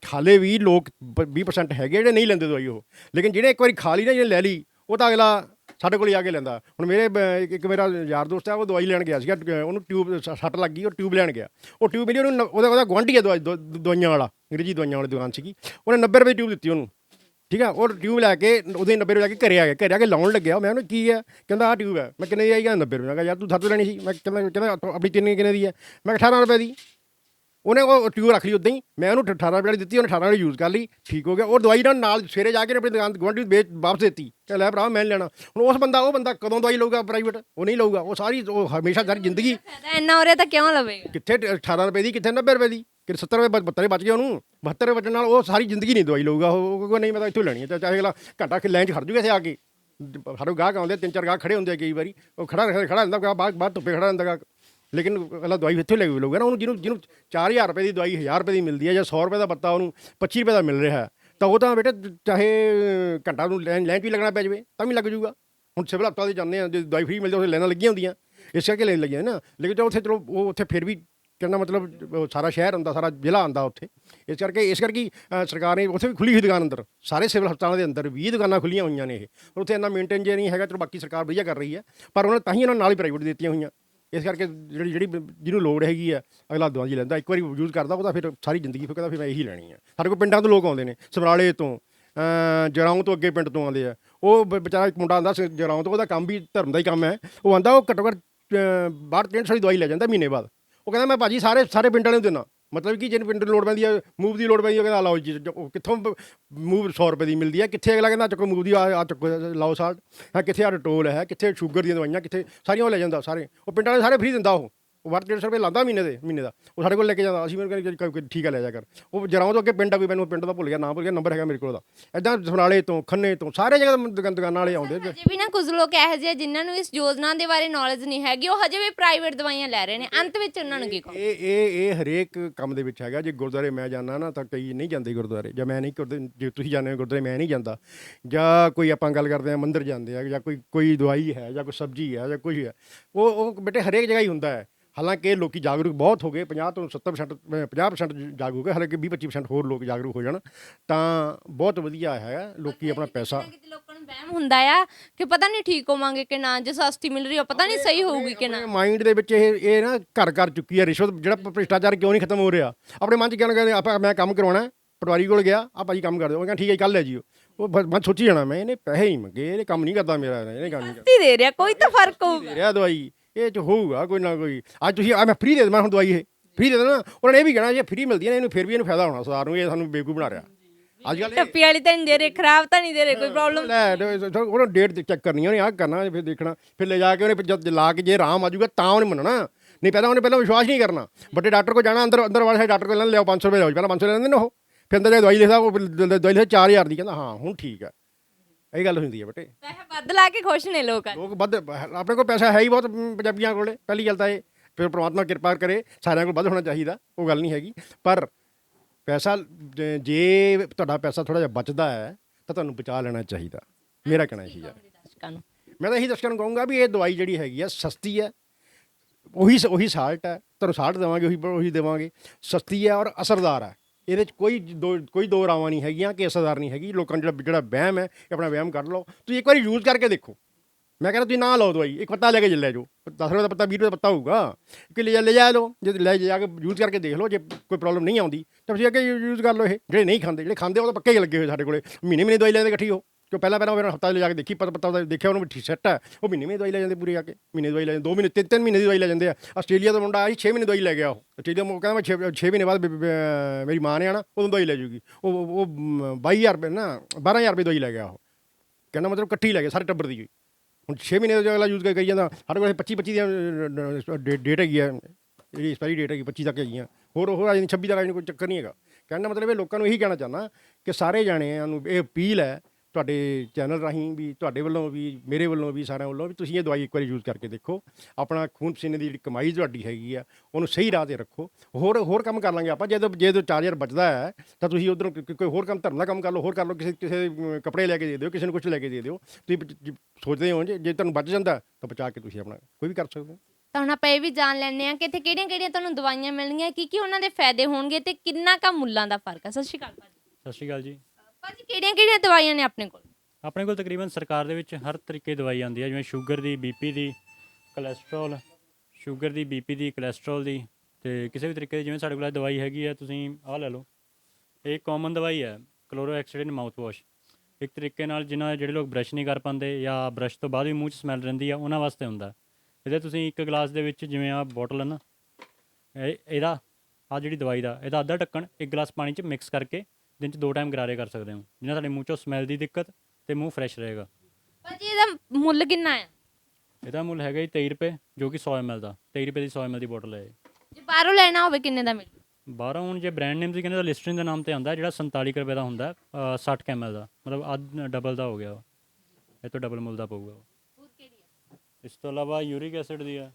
[SPEAKER 2] ਖਾਲੇ ਵੀ ਲੋਕ ਬ- 20% ਹੈਗੇ ਜਿਹੜੇ ਨਹੀਂ ਲੈਂਦੇ ਦਵਾਈ ਉਹ। ਲੇਕਿਨ ਜਿਹੜੇ ਇੱਕ ਵਾਰੀ ਖਾ ਲਈ ਨਾ ਜਿਹੜੇ ਲੈ ਲਈ, ਉਹ ਤਾਂ ਅਗਲਾ ਸਾਡੇ ਕੋਲ ਹੀ ਆ ਕੇ ਲੈਂਦਾ। ਹੁਣ ਮੇਰੇ ਇੱਕ- ਮੇਰਾ ਯਾਰ ਦੋਸਤ ਹੈ ਉਹ ਦਵਾਈ ਲੈਣ ਗਿਆ ਸੀਗਾ ਉਹਨੂੰ ਟਿਊਬ ਸੱਟ ਲੱਗ ਗਈ, ਉਹ ਟਿਊਬ ਲੈਣ ਗਿਆ। ਉਹ ਟਿਊਬ ਮਿਲੀ ਉਹਨੂੰ ਉਹਦਾ ਉਹਦਾ ਗੁਆਂਢੀ ਹੈ ਦਵਾਈ ਦਵਾਈਆਂ ਵਾਲਾ, ਅੰਗਰੇਜ਼ੀ ਦਵਾਈਆਂ ਵਾਲੀ ਦੁਕਾਨ ਸੀਗੀ। ਉਹਨੇ 90 ਰੁਪਏ ਦੀ ਟਿਊਬ ਦਿੱਤੀ ਉਹਨੂੰ। ਠੀਕ ਆ? ਉਹ ਟਿਊਬ ਲੈ ਕੇ, ਉਹਦੇ 90 ਰੁਪਏ ਲੈ ਕੇ ਘਰੇ ਆ ਗਿਆ। ਘਰੇ ਆ ਕੇ ਲਾਉਣ ਲੱਗਿਆ। ਮੈਂ ਉਹਨੂੰ ਕੀ ਹੈ ਕਹਿੰਦਾ, ਆਹ ਟਿਊਬ ਹੈ ਮੈਂ ਕਿੰਨੇ ਦੀ ਆਈ? ਕਹਿੰਦਾ 90 ਰੁਪਏ। ਮੈਂ ਕਿਹਾ, ਯਾਰ ਤੂੰ ਸੱਤ ਲੈਣੀ ਸੀ। ਮੈਂ ਕਹਿੰਦਾ ਕਹਿੰਦਾ ਆਪੋ- ਆਪਣੀ ਕਿੰਨੀ ਕਿੰਨੇ ਦੀ ਹੈ ਮੈਂ ਕਿਹਾ 18 ਰੁਪਏ ਦੀ। ਉਹਨੇ ਉਹ ਟਿਊਬ ਰੱਖ ਲਈ ਉਦਾਂ ਹੀ। ਮੈਂ ਉਹਨੂੰ 18 ਰੁਪਏ ਵਾਲੀ ਦਿੱਤੀ ਉਹਨੇ 18 ਵਾਲੀ ਯੂਜ਼ ਕਰ ਲਈ ਠੀਕ ਹੋ ਗਿਆ। ਉਹ ਦਵਾਈ ਨਾਲ ਨਾਲ ਸਵੇਰੇ ਜਾ ਕੇ ਆਪਣੀ ਦੁਕਾਨ ਨੂੰ ਵੇਚ ਵਾਪਸ ਦਿੱਤੀ। ਕਿ ਲੈ ਭਰਾ ਮੈਂ ਲੈਣਾ। ਹੁਣ ਉਸ ਬੰਦਾ ਉਹ ਬੰਦਾ ਕਦੋਂ ਦਵਾਈ ਲਊਗਾ ਪ੍ਰਾਈਵੇਟ ਉਹ ਨਹੀਂ ਲਊਗਾ। ਉਹ ਸਾਰੀ ਉਹ ਹਮੇਸ਼ਾ ਸਾਰੀ ਜ਼ਿੰਦਗੀ
[SPEAKER 1] ਫਾਇਦਾ ਇੰਨਾ ਹੋ ਰਿਹਾ ਤਾਂ ਕਿਉਂ ਲਵੇਗਾ?
[SPEAKER 2] ਕਿੱਥੇ 18 ਰੁਪਏ ਦੀ ਕਿੱਥੇ 90 ਰੁਪਏ ਦੀ? ਕਿ 70 ਰੁਪਏ 72 ਬਚ ਗਏ ਉਹਨੂੰ। 72 ਰੁਪਏ ਬਚਣ ਨਾਲ ਉਹ ਸਾਰੀ ਜ਼ਿੰਦਗੀ ਨਹੀਂ ਦਵਾਈ ਲਊਗਾ। ਉਹ ਕਹੂਗਾ ਨਹੀਂ ਮੈਂ ਤਾਂ ਇੱਥੋਂ ਲੈਣੀ ਹੈ। ਚਾਹੇ ਅਗਲਾ ਘੰਟਾ ਕਿ ਲਾਈਨ 'ਚ ਖੜ ਜੂਗਾ ਇੱਥੇ ਆ ਕੇ। ਸਾਡੇ ਗਾਹਕ ਆਉਂਦੇ ਤਿੰਨ ਚਾਰ ਗਾਹਕ ਖੜੇ ਹੁੰਦੇ ਕਈ ਵਾਰੀ। ਉਹ ਖੜਾ ਖੜਾ ਹੁੰਦਾ ਬਾਹਰ ਬਾਹਰ ਧੁੱਪੇ ਖੜਾ ਹੁੰਦਾ ਗਾ ਲੇਕਿਨ ਅਗਲਾ ਦਵਾਈ ਇੱਥੇ ਲੈ ਕੇ ਲਊਗਾ ਨਾ, ਉਹਨੂੰ ਜਿਹਨੂੰ ਜਿਹਨੂੰ 4000 ਰੁਪਏ ਦੀ ਦਵਾਈ 1000 ਰੁਪਏ ਦੀ ਮਿਲਦੀ ਹੈ ਜਾਂ 100 ਰੁਪਏ ਦਾ ਬੱਤਾ ਉਹਨੂੰ 25 ਰੁਪਏ ਦਾ ਮਿਲ ਰਿਹਾ ਤਾਂ ਉਹ ਤਾਂ ਬੇਟਾ ਚਾਹੇ ਘੰਟਾ ਨੂੰ ਲੈਣ ਲਾਈਨ 'ਚ ਵੀ ਲੱਗਣਾ ਪੈ ਜਾਵੇ, ਤਾਂ ਵੀ ਲੱਗ ਜੂਗਾ ਹੁਣ ਸਿਵਲ ਹਸਪਤਾਲ ਦੇ ਜਾਂਦੇ ਆ, ਜੇ ਦਵਾਈ ਫ੍ਰੀ ਮਿਲਦੀ ਉੱਥੇ ਲਾਈਨਾਂ ਲੱਗੀਆਂ ਹੁੰਦੀਆਂ, ਇਸ ਕਰਕੇ ਲੈਣ ਲੱਗੀਆਂ ਨਾ ਲੇਕਿਨ ਜੋ ਉੱਥੇ ਚਲੋ, ਉਹ ਉੱਥੇ ਫਿਰ ਵੀ ਕਹਿੰਦਾ ਮਤਲਬ ਉਹ ਸਾਰਾ ਸ਼ਹਿਰ ਹੁੰਦਾ ਸਾਰਾ ਜ਼ਿਲ੍ਹਾ ਆਉਂਦਾ ਉੱਥੇ, ਇਸ ਕਰਕੇ ਇਸ ਕਰਕੇ ਸਰਕਾਰ ਨੇ ਉੱਥੇ ਵੀ ਖੁੱਲੀ ਹੋਈ ਦੁਕਾਨ ਅੰਦਰ, ਸਾਰੇ ਸਿਵਲ ਹਸਪਤਾਲਾਂ ਦੇ ਅੰਦਰ 20 ਦੁਕਾਨਾਂ ਖੁੱਲੀਆਂ ਹੋਈਆਂ ਨੇ ਇਹ, ਪਰ ਉੱਥੇ ਇੰਨਾ ਮੇਨਟੇਨ ਜੇ ਨਹੀਂ ਹੈਗਾ, ਚਲੋ ਬਾਕੀ ਸਰਕਾਰ ਵਧੀਆ ਕਰ ਰਹੀ ਹੈ, ਪਰ ਉਹਨਾਂ ਤਾਂ ਹੀ ਉਹਨਾਂ ਨਾਲ ਹੀ ਪ੍ਰਾਈਵੇਟ ਦਿੱਤੀਆਂ ਹੋਈਆਂ। ਇਸ ਕਰਕੇ ਜਿਹੜੀ ਜਿਹੜੀ ਜਿਹਨੂੰ ਲੋੜ ਹੈਗੀ ਆ, ਅਗਲਾ ਦਵਾਈ ਲੈਂਦਾ। ਇੱਕ ਵਾਰੀ ਯੂਜ਼ ਕਰਦਾ ਉਹਦਾ ਫਿਰ ਸਾਰੀ ਜ਼ਿੰਦਗੀ ਫਿਰ ਕਹਿੰਦਾ ਫਿਰ ਮੈਂ ਇਹੀ ਲੈਣੀ ਆ। ਸਾਡੇ ਕੋਲ ਪਿੰਡਾਂ ਤੋਂ ਲੋਕ ਆਉਂਦੇ ਨੇ, ਸਮਰਾਲੇ ਤੋਂ ਜਰਾਉਂ ਤੋਂ ਅੱਗੇ ਪਿੰਡ ਤੋਂ ਆਉਂਦੇ ਆ। ਉਹ ਵਿਚਾਰਾ ਇੱਕ ਮੁੰਡਾ ਆਂਦਾ ਜਰਾਉਂ ਤੋਂ, ਉਹਦਾ ਕੰਮ ਵੀ ਧਰਮ ਦਾ ਹੀ ਕੰਮ ਹੈ। ਉਹ ਆਂਦਾ ਉਹ ਘੱਟੋ ਘੱਟ ਬਾਹਰ 300 ਦੀ ਦਵਾਈ ਲੈ ਜਾਂਦਾ ਮਹੀਨੇ ਬਾਅਦ। ਉਹ ਕਹਿੰਦਾ ਮੈਂ ਭਾਜੀ ਸਾਰੇ ਸਾਰੇ ਪਿੰਡ ਵਾਲਿਆਂ ਨੂੰ ਦਿੰਦਾ। ਮਤਲਬ ਕਿ ਜਿਹਨੂੰ ਪਿੰਡ ਨੂੰ ਲੋੜ ਪੈਂਦੀ ਹੈ ਮੂਵ ਦੀ ਲੋੜ ਪੈਂਦੀ ਹੈ ਉਹ ਕਹਿੰਦਾ ਲਓ ਜੀ, ਜੋ- ਉਹ ਕਿੱਥੋਂ ਮੂਵ 100 ਰੁਪਏ ਦੀ ਮਿਲਦੀ ਹੈ ਕਿੱਥੇ ਅਗਲਾ ਕਹਿੰਦਾ, ਚੱਕੋ ਮੂਵ ਦੀ ਆ ਆ ਚੱਕੋ, ਲਾਓ ਸਾਲਟ ਹਾਂ, ਕਿੱਥੇ ਆ ਟੋਲ ਹੈ, ਕਿੱਥੇ ਸ਼ੂਗਰ ਦੀਆਂ ਦਵਾਈਆਂ, ਕਿੱਥੇ ਸਾਰੀਆਂ ਉਹ ਲੈ ਜਾਂਦਾ, ਸਾਰੇ, ਉਹ ਪਿੰਡਾਂ ਵਾਲੇ ਸਾਰੇ ਫ੍ਰੀ ਦਿੰਦਾ ਉਹ। ਉਹ ਵਰ 150 ਰੁਪਏ ਲਾਂਦਾ ਮਹੀਨੇ ਦੇ ਮਹੀਨੇ ਦਾ। ਉਹ ਸਾਡੇ ਕੋਲ ਲੈ ਕੇ ਜਾਂਦਾ। ਅਸੀਂ ਮੈਨੂੰ ਕਹਿੰਦੇ ਠੀਕ ਆ ਲੈ ਜਾ ਕਰ। ਉਹ ਜਰਾਉਂ ਤੋਂ ਅੱਗੇ ਪਿੰਡ ਆ ਕੋਈ ਮੈਨੂੰ ਪਿੰਡ ਦਾ ਭੁੱਲ ਗਿਆ ਨਾਮ ਭੁੱਲ ਗਿਆ ਨੰਬਰ ਹੈਗਾ ਮੇਰੇ ਕੋਲ ਦਾ। ਐਦਾਂ ਸਮਰਾਲੇ ਤੋਂ ਖੰਨੇ ਤੋਂ ਸਾਰੇ ਜਗ੍ਹਾ ਦੁਕਾਨ ਦੁਕਾਨਾਂ ਵਾਲੇ ਆਉਂਦੇ
[SPEAKER 1] ਹਜੇ ਵੀ ਨਾ ਕੁਝ ਲੋਕ ਇਹੋ ਜਿਹੇ ਜਿਨ੍ਹਾਂ ਨੂੰ ਇਸ ਯੋਜਨਾ ਦੇ ਬਾਰੇ ਨੌਲੇਜ ਨਹੀਂ ਹੈਗੀ। ਉਹ ਹਜੇ ਵੀ ਪ੍ਰਾਈਵੇਟ ਦਵਾਈਆਂ ਲੈ ਰਹੇ ਨੇ। ਅੰਤ ਵਿੱਚ ਉਹਨਾਂ ਨੂੰ ਕੀ ਕਹੋ
[SPEAKER 2] ਇਹ ਇਹ ਇਹ ਹਰੇਕ ਕੰਮ ਦੇ ਵਿੱਚ ਹੈਗਾ। ਜੇ ਗੁਰਦੁਆਰੇ ਮੈਂ ਜਾਣਾ ਨਾ ਤਾਂ ਕਈ ਨਹੀਂ ਜਾਂਦੇ ਗੁਰਦੁਆਰੇ। ਜਾਂ ਮੈਂ ਨਹੀਂ ਗੁਰਦੁਆਰੇ ਜੇ ਤੁਸੀਂ ਜਾਂਦੇ ਹੋ ਗੁਰਦੁਆਰੇ ਮੈਂ ਨਹੀਂ ਜਾਂਦਾ। ਜਾਂ ਕੋਈ ਆਪਾਂ ਗੱਲ ਕਰਦੇ ਆ ਮੰਦਿਰ ਜਾਂਦੇ ਆ ਜਾਂ ਕੋਈ ਕੋਈ ਦਵਾਈ ਹੈ ਜਾਂ ਕੋਈ ਸਬਜ਼ੀ ਹੈ ਜਾਂ ਕੁਝ ਹੈ। ਉਹ ਉਹ ਬੇਟੇ ਹਰੇਕ ਜਗ੍ਹਾ ਹੀ ਹੁੰਦਾ ਹੈ। ਹਾਲਾਂਕਿ ਲੋਕੀ ਜਾਗਰੂਕ ਬਹੁਤ ਹੋ ਗਏ 50 ਤੋਂ 70% ਅਹ 50% ਜਾਗਰੂਕ ਹੈ ਹਾਲਾਂਕਿ 20 25% ਹੋਰ ਲੋਕ ਜਾਗਰੂਕ ਹੋ ਜਾਣ ਤਾਂ ਬਹੁਤ ਵਧੀਆ ਹੈ ਲੋਕੀ ਆਪਣਾ ਪੈਸਾ
[SPEAKER 1] ਕਿਤੇ ਲੋਕਾਂ ਨੂੰ ਵਹਿਮ ਹੁੰਦਾ ਆ ਕਿ ਪਤਾ ਨਹੀਂ ਠੀਕ ਹੋਵਾਂਗੇ ਕਿ ਨਾ ਜੇ ਸਸਤੀ ਮਿਲ ਰਹੀ ਹੋ ਪਤਾ ਨਹੀਂ ਸਹੀ ਹੋਊਗੀ ਕਿ ਨਾ।
[SPEAKER 2] ਮਾਈਂਡ ਦੇ ਵਿੱਚ ਇਹ ਇਹ ਨਾ ਘਰ ਘਰ ਚੁੱਕੀ ਹੈ ਰਿਸ਼ਵਤ ਜਿਹੜਾ ਭ੍ਰਿਸ਼ਟਾਚਾਰ ਕਿਉਂ ਨਹੀਂ ਖਤਮ ਹੋ ਰਿਹਾ? ਆਪਣੇ ਮਨ ਚ ਕਿਉਂ ਕਹਿੰਦੇ ਆਪਾਂ ਮੈਂ ਕੰਮ ਕਰਾਉਣਾ ਪਟਵਾਰੀ ਕੋਲ ਗਿਆ ਆ ਭਾਜੀ ਕੰਮ ਕਰ ਦਿਓ ਉਹ ਕਹਿੰਦਾ ਠੀਕ ਹੈ ਕੱਲ ਲੈ ਜਿਓ। ਉਹ ਮੈਂ ਸੋਚੀ ਜਾਣਾ ਮੈਂ ਇਹਨੇ ਪੈਸੇ ਹੀ ਮੰਗੇ ਇਹਨੇ ਕੰਮ ਨਹੀਂ ਕਰਦਾ ਮੇਰਾ ਇਹਨੇ ਕੰਮ ਨਹੀਂ ਕਰਦਾ
[SPEAKER 1] ਦੇ ਰਿਹਾ ਕੋਈ ਤਾਂ ਫ਼ਰਕ ਹੋਊਗਾ।
[SPEAKER 2] ਦੇ ਰਿਹਾ ਦਵਾਈ। ਇਹ ਚ ਹੋਊਗਾ ਕੋਈ ਨਾ ਕੋਈ। ਅੱਜ ਤੁਸੀਂ ਆ ਮੈਂ ਫ੍ਰੀ ਦੇ ਦੇਵਾਂ ਹੁਣ ਦਵਾਈ ਇਹ। ਫ੍ਰੀ ਦੇ ਦੇਣਾ ਉਹਨਾਂ ਨੇ ਇਹ ਵੀ ਕਹਿਣਾ ਜੇ ਫ੍ਰੀ ਮਿਲਦੀ ਹੈ ਨਾ ਇਹਨੂੰ ਫਿਰ ਵੀ ਇਹਨੂੰ ਫਾਇਦਾ ਹੋਣਾ ਸਰਕਾਰ ਨੂੰ ਇਹ ਸਾਨੂੰ ਬੇਵਕੂਫ ਬਣਾ ਰਿਹਾ। ਅੱਜ ਕੱਲ
[SPEAKER 1] ਟੱਪੀ ਵਾਲੀ ਤਾਂ ਨਹੀਂ ਦੇ ਰਹੇ ਖਰਾਬ ਤਾਂ ਨਹੀਂ ਦੇ ਰਹੇ ਕੋਈ ਪ੍ਰੋਬਲਮ
[SPEAKER 2] ਲੈ ਉਹਨੂੰ ਡੇਟ ਚੈੱਕ ਕਰਨੀ ਉਹਨੇ ਆਹ ਕਰਨਾ ਫਿਰ ਦੇਖਣਾ। ਫਿਰ ਲੈ ਜਾ ਕੇ ਉਹਨੇ ਜਦ ਲਾ ਕੇ ਜੇ ਆਰਾਮ ਆ ਜਾਊਗਾ ਤਾਂ ਉਹਨੇ ਮੰਨਣਾ। ਨਹੀਂ ਪਹਿਲਾਂ ਉਹਨੇ ਪਹਿਲਾਂ ਵਿਸ਼ਵਾਸ ਨਹੀਂ ਕਰਨਾ। ਵੱਡੇ ਡਾਕਟਰ ਕੋਲ ਜਾਣਾ ਅੰਦਰ ਅੰਦਰ ਵਾਲੇ ਡਾਕਟਰ ਕੋਲ ਲੈਣ ਲਿਆਓ 500 ਰੁਪਏ ਦਾ ਪਹਿਲਾਂ 500 ਲੈਂਦੇ ਨੇ ਉਹ। ਫਿਰ ਅੰਦਰ ਜੇ ਦਵਾਈ ਲਿਖਦਾ ਉਹ ਦਵਾਈ ਲਿਖਦਾ 4000 ਦੀ ਕਹਿੰਦਾ ਹਾਂ ਹੁਣ ਠੀਕ ਹੈ ਇਹ ਗੱਲ ਹੁੰਦੀ ਹੈ ਬੇਟੇ।
[SPEAKER 1] ਪੈਸੇ ਵੱਧ ਲਾ ਕੇ ਖੁਸ਼ ਨੇ ਲੋਕ।
[SPEAKER 2] ਲੋਕ ਵੱਧ ਆਪਣੇ ਕੋਲ ਪੈਸਾ ਹੈ ਹੀ ਬਹੁਤ ਮ, ਪੰਜਾਬੀਆਂ ਕੋਲੇ ਪਹਿਲੀ ਗੱਲ ਤਾਂ ਇਹ ਫਿਰ ਪ੍ਰਮਾਤਮਾ ਕਿਰਪਾ ਕਰੇ ਸਾਰਿਆਂ ਕੋਲ ਵੱਧ ਹੋਣਾ ਚਾਹੀਦਾ ਉਹ ਗੱਲ ਨਹੀਂ ਹੈਗੀ। ਪਰ ਪੈਸਾ ਜੇ- ਜੇ ਤੁਹਾਡਾ ਪੈਸਾ ਥੋੜਾ ਜਿਹਾ ਬਚਦਾ ਹੈ ਤਾਂ ਤੁਹਾਨੂੰ ਬਚਾ ਲੈਣਾ ਚਾਹੀਦਾ। ਮੇਰਾ ਕਹਿਣਾ ਇਹੀ ਹੈ
[SPEAKER 1] ਦਰਸ਼ਕਾਂ ਨੂੰ
[SPEAKER 2] ਮੈਂ ਤਾਂ ਇਹੀ ਦਰਸ਼ਕਾਂ ਨੂੰ ਕਹੂੰਗਾ ਵੀ ਇਹ ਦਵਾਈ ਜਿਹੜੀ ਹੈਗੀ ਆ ਸਸਤੀ ਹੈ। ਉਹੀ ਉਹੀ ਸਾਲਟ ਹੈ। ਤੁਹਾਨੂੰ ਸਾਲਟ ਦੇਵਾਂਗੇ ਉਹੀ ਉਹੀ ਦੇਵਾਂਗੇ। ਸਸਤੀ ਹੈ ਔਰ ਅਸਰਦਾਰ ਹੈ। ਇਹਦੇ ਚ ਕੋਈ ਦੋ ਕੋਈ ਦੋ ਰਾਵਾਂ ਨਹੀਂ ਹੈਗੀਆਂ ਕਿ ਅਸਰਦਾਰ ਨਹੀਂ ਹੈਗੀ। ਲੋਕਾਂ ਨੂੰ ਜਿਹੜਾ ਜਿਹੜਾ ਵਹਿਮ ਹੈ, ਇਹ ਆਪਣਾ ਵਹਿਮ ਕਰ ਲਓ। ਤੁਸੀਂ ਇੱਕ ਵਾਰੀ ਯੂਜ਼ ਕਰਕੇ ਦੇਖੋ। ਮੈਂ ਕਹਿੰਦਾ ਤੁਸੀਂ ਨਾ ਲਓ ਦਵਾਈ, ਇੱਕ ਪੱਤਾ ਲੈ ਕੇ ਲੈ ਜਾਓ। 10 ਰੁਪਏ ਦਾ ਪੱਤਾ 20 ਰੁਪਏ ਦਾ ਪੱਤਾ ਹੋਊਗਾ। ਕਿ ਲੈ ਜਾ ਲੈ ਜਾ ਲਓ। ਜੇ ਲੈ ਜਾ ਕੇ ਯੂਜ਼ ਕਰਕੇ ਦੇਖ ਲਓ, ਜੇ ਕੋਈ ਪ੍ਰੋਬਲਮ ਨਹੀਂ ਆਉਂਦੀ, ਤਾਂ ਤੁਸੀਂ ਅੱਗੇ ਯੂਜ਼ ਕਰ ਲਓ ਇਹ। ਜਿਹੜੇ ਨਹੀਂ ਖਾਂਦੇ, ਜਿਹੜੇ ਖਾਂਦੇ ਉਹ ਤਾਂ ਪੱਕੇ ਹੀ ਲੱਗੇ ਹੋਏ ਸਾਡੇ ਕੋਲੇ। ਮਹੀਨੇ ਮਹੀਨੇ ਦਵਾਈ ਲੈਂਦੇ ਇਕੱਠੀ ਹੋ। ਕਿਉਂ ਪਹਿਲਾਂ ਪਹਿਲਾਂ ਮੇਰਾ ਹਫਤਾ ਲੈ ਜਾ ਕੇ ਦੇਖੀ ਪਤਾ ਪਤਾ ਦੇਖਿਆ ਉਹਨੂੰ ਵੀ ਠੀਕ ਸੈੱਟ ਹੈ। ਉਹ ਮਹੀਨੇ ਮਹੀਨੇ ਦਵਾਈ ਲੈ ਜਾਂਦੇ ਪੂਰੇ ਆ ਕੇ। ਮਹੀਨੇ ਦਵਾਈ ਲੈ ਜਾਂਦੇ 2 ਮਹੀਨੇ ਤਿੰਨ ਤਿੰਨ ਮਹੀਨੇ ਦੀ ਦਵਾਈ ਲੈ ਜਾਂਦੇ ਆ। ਆਸਟ੍ਰੇਲੀਆ ਦਾ ਮੁੰਡਾ ਆਈ 6 ਮਹੀਨੇ ਦਵਾਈ ਲੈ ਗਿਆ ਉਹ। ਆਸਟ੍ਰੇਲੀਆ ਮੈਂ ਕਹਿੰਦਾ ਮੈਂ 6 ਮਹੀਨੇ ਬਾਅਦ ਮੇਰੀ ਮਾਂ ਨੇ ਆਣਾ ਉਦੋਂ ਦਵਾਈ ਲੈ ਜੂਗੀ। ਉਹ ਉਹ ਮ, 22000 ਰੁਪਏ ਨਾ 12000 ਰੁਪਏ ਦਵਾਈ ਲੈ ਗਿਆ ਉਹ। ਕਹਿੰਦਾ ਮਤਲਬ ਇਕੱਠੀ ਲੈ ਗਿਆ ਸਾਰੇ ਟੱਬਰ ਦੀ ਹੁਣ 6 ਮਹੀਨੇ ਦਾ ਅਗਲਾ ਯੂਜ਼ ਕਰੀ ਜਾਂਦਾ ਸਾਡੇ ਕੋਲ 25 25 ਦੀ ਡੇਟ ਹੈਗੀ ਆ। ਜਿਹੜੀ ਐਕਸਪਾਇਰੀ ਡੇਟ ਹੈਗੀ 25 ਤੱਕ ਹੈਗੀਆਂ ਹੋਰ ਹੋਰ ਆ ਜਾਂਦੀ 26 ਤੱਕ ਆ ਕੋਈ ਚੱਕਰ ਨਹੀਂ ਹੈਗਾ। ਕਹਿਣ ਦਾ ਮਤਲਬ ਇਹ ਲੋਕਾਂ ਨੂੰ ਇਹੀ ਕਹਿਣਾ ਚਾਹੁੰਦਾ ਕਿ ਸਾਰੇ ਜਾਣਿਆਂ ਨੂੰ ਇਹ ਅਪੀਲ ਹੈ ਤੁਹਾਡੇ ਚੈਨਲ ਰਾਹੀਂ ਵੀ ਤੁਹਾਡੇ ਵੱਲੋਂ ਵੀ ਮੇਰੇ ਵੱਲੋਂ ਵੀ ਸਾਰਿਆਂ ਵੱਲੋਂ ਵੀ ਤੁਸੀਂ ਇਹ ਦਵਾਈ ਇੱਕ ਵਾਰੀ ਯੂਜ਼ ਕਰਕੇ ਦੇਖੋ। ਆਪਣਾ ਖੂਨ ਪਸੀਨੇ ਦੀ ਜਿਹੜੀ ਕਮਾਈ ਤੁਹਾਡੀ ਹੈਗੀ ਆ ਉਹਨੂੰ ਸਹੀ ਰਾਹ ਤੇ ਰੱਖੋ। ਹੋਰ ਹੋਰ ਕੰਮ ਕਰ ਲਾਂਗੇ ਆਪਾਂ। ਜਦੋਂ ਜੇ ਤੋਂ 4000 ਬਚਦਾ ਹੈ ਤਾਂ ਤੁਸੀਂ ਉਧਰੋਂ ਕੋਈ ਹੋਰ ਕੰਮ ਧਰਮ ਦਾ ਕੰਮ ਕਰ ਲਓ ਹੋਰ ਕਰ ਲਓ ਕਿਸੇ ਕਿਸੇ ਕੱਪੜੇ ਲੈ ਕੇ ਦੇ ਦਿਓ ਕਿਸੇ ਨੂੰ ਕੁਝ ਲੈ ਕੇ ਦੇ ਦਿਓ। ਤੁਸੀਂ ਸੋਚਦੇ ਹੋ ਜੇ ਜੇ ਤੁਹਾਨੂੰ ਬਚ ਜਾਂਦਾ ਤਾਂ ਬਚਾ ਕੇ ਤੁਸੀਂ ਆਪਣਾ ਕੋਈ ਵੀ ਕਰ ਸਕਦੇ ਹੋ।
[SPEAKER 1] ਤਾਂ ਹੁਣ ਆਪਾਂ ਇਹ ਵੀ ਜਾਣ ਲੈਣੇ ਆ ਕਿ ਇੱਥੇ ਕਿਹੜੀਆਂ ਕਿਹੜੀਆਂ ਤੁਹਾਨੂੰ ਦਵਾਈਆਂ ਮਿਲਣਗੀਆਂ ਕੀ ਕੀ ਉਹਨਾਂ ਦੇ ਫਾਇਦੇ ਹੋਣਗੇ ਤੇ ਕਿੰਨਾ ਕਾ ਮੁੱਲਾਂ ਦਾ ਫ਼ਰਕ ਹੈ ਸਤਿ ਸ਼੍ਰੀ ਅਕਾਲ ਭਾਜੀ।
[SPEAKER 3] ਸਤਿ ਸ਼੍ਰੀ ਅਕਾਲ ਜੀ।
[SPEAKER 1] ਭਾਜੀ, ਕਿਹੜੀਆਂ ਕਿਹੜੀਆਂ ਦਵਾਈਆਂ ਨੇ ਆਪਣੇ ਕੋਲ?
[SPEAKER 3] ਆਪਣੇ ਕੋਲ ਤਕਰੀਬਨ ਸਰਕਾਰ ਦੇ ਵਿੱਚ ਹਰ ਤਰੀਕੇ ਦੀ ਦਵਾਈ ਆਉਂਦੀ ਹੈ ਜਿਵੇਂ ਸ਼ੂਗਰ ਦੀ ਬੀਪੀ ਦੀ ਕੋਲੇਸਟ੍ਰੋਲ ਸ਼ੂਗਰ ਦੀ ਬੀਪੀ ਦੀ ਕੋਲੇਸਟ੍ਰੋਲ ਦੀ, ਤੇ ਕਿਸੇ ਵੀ ਤਰੀਕੇ ਦੀ, ਜਿਵੇਂ ਸਾਡੇ ਕੋਲ ਇਹ ਦਵਾਈ ਹੈਗੀ ਹੈ ਤੁਸੀਂ ਆਹ ਲੈ ਲਓ। ਇਹ ਕਾਮਨ ਦਵਾਈ ਹੈ ਕਲੋਰੋ ਮਾਊਥ ਵਾਸ਼ ਇੱਕ ਤਰੀਕੇ ਨਾਲ ਜਿਨ੍ਹਾਂ ਜਿਹੜੇ ਲੋਕ ਬ੍ਰਸ਼ ਨਹੀਂ ਕਰ ਪਾਉਂਦੇ ਜਾਂ ਬ੍ਰਸ਼ ਤੋਂ ਬਾਅਦ ਵੀ ਮੂੰਹ 'ਚ ਸਮੈਲ ਰਹਿੰਦੀ ਆ, ਉਹਨਾਂ ਵਾਸਤੇ ਹੁੰਦਾ। ਇਹਦੇ ਤੁਸੀਂ ਇੱਕ ਗਲਾਸ ਦੇ ਵਿੱਚ ਜਿਵੇਂ ਆ ਬੋਟਲ ਹੈ ਨਾ, ਇਹ ਇਹਦਾ ਆ ਜਿਹੜੀ ਦਵਾਈ ਦਾ, ਇਹਦਾ ਅੱਧਾ ਢੱਕਣ ਇੱਕ ਗਲਾਸ ਪਾਣੀ 'ਚ ਮਿਕਸ ਕਰਕੇ ਦਿਨ 'ਚ ਦੋ ਟਾਈਮ ਗਰਾਰੇ ਕਰ ਸਕਦੇ ਹੋ। ਜਿਹਨਾਂ ਤੁਹਾਡੇ ਮੂੰਹ 'ਚੋਂ ਸਮੈਲ ਦੀ ਦਿੱਕਤ ਤੇ ਮੂੰਹ ਫਰੈਸ਼ ਰਹੇਗਾ।
[SPEAKER 1] ਭਾਜੀ ਇਹਦਾ ਮੁੱਲ ਕਿੰਨਾ ਆ?
[SPEAKER 3] ਇਹਦਾ ਮੁੱਲ ਹੈਗਾ ਜੀ 23 ਰੁਪਏ ਜੋ ਕਿ 100 ml ਦਾ। 23 ਰੁਪਏ ਦੀ 100 ml ਦੀ ਬੋਟਲ ਹੈ।
[SPEAKER 1] ਜੇ ਬਾਹਰੋਂ ਲੈਣਾ ਹੋਵੇ ਕਿੰਨੇ ਦਾ ਮਿਲੂ?
[SPEAKER 3] ਬਾਹਰੋਂ ਹੁਣ ਜੇ ਬ੍ਰਾਂਡ ਨੇਮ ਦੀ ਕਹਿੰਦੇ ਤਾਂ ਲਿਸਟਰਿਨ ਦੇ ਨਾਮ ਤੇ ਆਉਂਦਾ ਜਿਹੜਾ 47 ਕੁ ਰੁਪਏ ਦਾ ਹੁੰਦਾ ਅ, 60 ਕੁ ml ਦਾ। ਮਤਲਬ ਅੱਧ ਡਬਲ ਦਾ ਹੋ ਗਿਆ ਉਹ। ਇਹ ਤੋਂ ਡਬਲ ਮੁੱਲ ਦਾ ਪਊਗਾ ਉਹ। ਇਸ ਤੋਂ ਇਲਾਵਾ ਯੂਰਿਕ ਐਸਿਡ ਦੀ ਆ।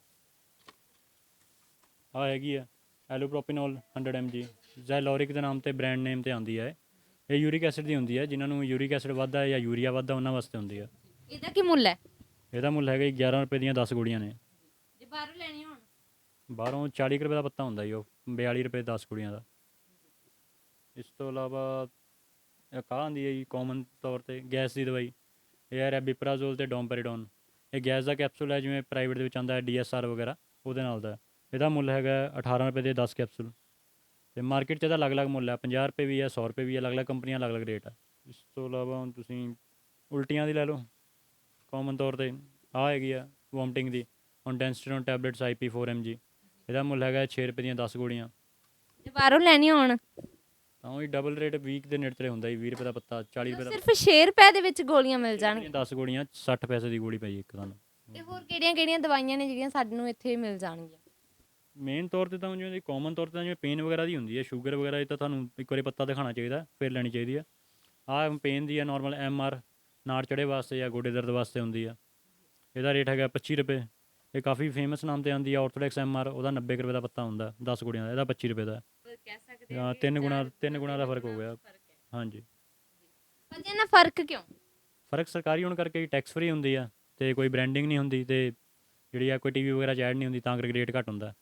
[SPEAKER 3] ਆ ਹੈਗੀ ਆ। ਐਲੋਪ੍ਰੋਪਿਨੋਲ 100 mg ਜ਼ੈਲੋਰਿਕ ਦੇ ਨਾਮ ਤੇ ਬ੍ਰਾਂਡ ਨੇਮ ਤੇ ਆਉਂਦੀ ਹੈ। ਇਹ ਯੂਰਿਕ ਐਸਿਡ ਦੀ ਹੁੰਦੀ ਹੈ ਜਿਨ੍ਹਾਂ ਨੂੰ ਯੂਰਿਕ ਐਸਿਡ ਵੱਧਦਾ ਹੈ ਜਾਂ ਯੂਰੀਆ ਵੱਧਦਾ ਉਹਨਾਂ ਵਾਸਤੇ ਹੁੰਦੀ ਹੈ।
[SPEAKER 1] ਇਹਦਾ ਕੀ ਮੁੱਲ ਹੈ?
[SPEAKER 3] ਇਹਦਾ ਮੁੱਲ ਹੈਗਾ ਜੀ 11 ਰੁਪਏ ਦੀਆਂ 10 ਗੋਲੀਆਂ ਨੇ।
[SPEAKER 1] ਜੇ ਬਾਹਰੋਂ ਲੈਣੀ ਹੋਣ?
[SPEAKER 3] ਬਾਹਰੋਂ 40 ਕੁ ਰੁਪਏ ਦਾ ਪੱਤਾ ਹੁੰਦਾ ਜੀ ਉਹ 42 ਰੁਪਏ 10 ਕੁੜੀਆਂ ਦਾ। ਇਸ ਤੋਂ ਇਲਾਵਾ ਇੱਕ ਆਹ ਆਉਂਦੀ ਹੈ ਜੀ ਕਾਮਨ ਤੌਰ ਤੇ ਗੈਸ ਦੀ ਦਵਾਈ। ਇਹ ਹੈ ਰੈਬਿਪਰਾਜ਼ੋਲ ਤੇ ਡੋਮਪੈਰੀਡੋਨ ਇਹ ਗੈਸ ਦਾ ਕੈਪਸੂਲ ਹੈ ਜਿਵੇਂ ਪ੍ਰਾਈਵੇਟ ਦੇ ਵਿੱਚ ਆਉਂਦਾ ਹੈ ਡੀਐਸਆਰ ਵਗੈਰਾ ਉਹਦੇ ਨਾਲ ਦਾ। ਇਹਦਾ ਮੁੱਲ ਹੈਗਾ 18 ਰੁਪਏ ਦੇ 10 ਕੈਪਸੂਲ ਤੇ ਮਾਰਕੀਟ 'ਚ ਇਹਦਾ ਅਲੱਗ-ਅਲੱਗ ਮੁੱਲ ਹੈ 50 ਰੁਪਏ ਵੀ ਹੈ 100 ਰੁਪਏ ਵੀ ਹੈ ਅਲੱਗ-ਅਲੱਗ ਕੰਪਨੀਆਂ ਅਲੱਗ-ਅਲੱਗ ਰੇਟ ਹੈ ਇਸ ਤੋਂ ਇਲਾਵਾ ਹੁਣ ਤੁਸੀਂ ਉਲਟੀਆਂ ਦੀ ਲੈ ਲਓ ਕਾਮਨ ਤੌਰ ਤੇ ਆਹ ਹੈਗੀ ਆ ਵੋਮਟਿੰਗ ਦੀ ਹੁਣ ਡੈਂਸਟਰੋਨ ਟੈਬਲੇਟਸ IP4 mg ਇਹਦਾ ਮੁੱਲ ਹੈਗਾ 6 ਰੁਪਏ ਦੀਆਂ 10 ਗੋਲੀਆਂ।
[SPEAKER 1] ਜੇ ਬਾਹਰੋਂ ਲੈਣੀ ਹੋਣ?
[SPEAKER 3] ਤਾਂ ਉਹ ਡਬਲ ਰੇਟ ਵੀਕ ਦੇ ਨੇੜੇ ਤੇ ਹੁੰਦਾ ਜੀ 20 ਰੁਪਏ ਦਾ ਪੱਤਾ 40 ਰੁਪਏ ਦਾ
[SPEAKER 1] ਸਿਰਫ 6 ਰੁਪਏ ਦੇ ਵਿੱਚ ਗੋਲੀਆਂ ਮਿਲ ਜਾਣਗੀਆਂ।
[SPEAKER 3] 10 ਗੋਲੀਆਂ 60 ਪੈਸੇ ਦੀ ਗੋਲੀ ਪਈ ਇੱਕ ਤੁਹਾਨੂੰ।
[SPEAKER 1] ਤੇ ਹੋਰ ਕਿਹੜੀਆਂ ਕਿਹੜੀਆਂ ਦਵਾਈਆਂ ਨੇ ਜਿਹੜੀਆਂ ਸਾਨੂੰ ਇੱਥੇ ਮਿਲ ਜਾਣਗੀਆਂ?
[SPEAKER 3] ਮੇਨ ਤੌਰ ਤੇ ਤਾਂ ਜਿਵੇਂ ਕਾਮਨ ਤੌਰ ਤੇ ਤਾਂ ਜਿਵੇਂ ਪੇਨ ਵਗੈਰਾ ਦੀ ਹੁੰਦੀ ਹੈ ਸ਼ੂਗਰ ਵਗੈਰਾ ਦੀ ਤਾਂ ਤੁਹਾਨੂੰ ਇੱਕ ਵਾਰੀ ਪੱਤਾ ਦਿਖਾਉਣਾ ਚਾਹੀਦਾ ਫਿਰ ਲੈਣੀ ਚਾਹੀਦੀ ਆ ਆਹ ਪੇਨ ਦੀ ਆ ਨਾਰਮਲ ਐਮ ਆਰ ਨਾੜ ਚੜੇ ਵਾਸਤੇ ਜਾਂ ਗੋਡੇ ਦਰਦ ਵਾਸਤੇ ਹੁੰਦੀ ਆ। ਇਹਦਾ ਰੇਟ ਹੈਗਾ 25 ਰੁਪਏ। ਇਹ ਕਾਫੀ ਫੇਮਸ ਨਾਮ ਤੇ ਆਉਂਦੀ ਆ ਆਰਥੋਡੈਕਸ ਐਮ ਆਰ ਉਹਦਾ 90 ਕੁ ਰੁਪਏ ਦਾ ਪੱਤਾ ਹੁੰਦਾ 10 ਗੁੜੀਆਂ ਦਾ ਇਹਦਾ 25 ਰੁਪਏ ਦਾ।
[SPEAKER 1] ਕਹਿ ਸਕਦੇ
[SPEAKER 3] ਹਾਂ ਤਿੰਨ ਗੁਣਾ ਤਿੰਨ ਗੁਣਾ ਦਾ ਫ਼ਰਕ ਹੋ ਗਿਆ। ਹਾਂਜੀ।
[SPEAKER 1] ਭਾਜੀ ਇਹਨਾਂ ਫ਼ਰਕ ਕਿਉਂ?
[SPEAKER 3] ਫ਼ਰਕ ਸਰਕਾਰੀ ਹੋਣ ਕਰਕੇ ਟੈਕਸ ਫ੍ਰੀ ਹੁੰਦੀ ਆ ਤੇ ਕੋਈ ਬ੍ਰਾਂਡਿੰਗ ਨਹੀਂ ਹੁੰਦੀ ਤੇ ਜਿਹੜੀ ਆ ਕੋਈ ਟੀਵੀ ਵਗੈਰਾ 'ਚ ਐਡ ਨਹੀਂ ਹੁੰਦੀ ਤਾਂ ਕਰਕੇ ਰੇਟ ਘੱਟ ਹੁੰਦਾ।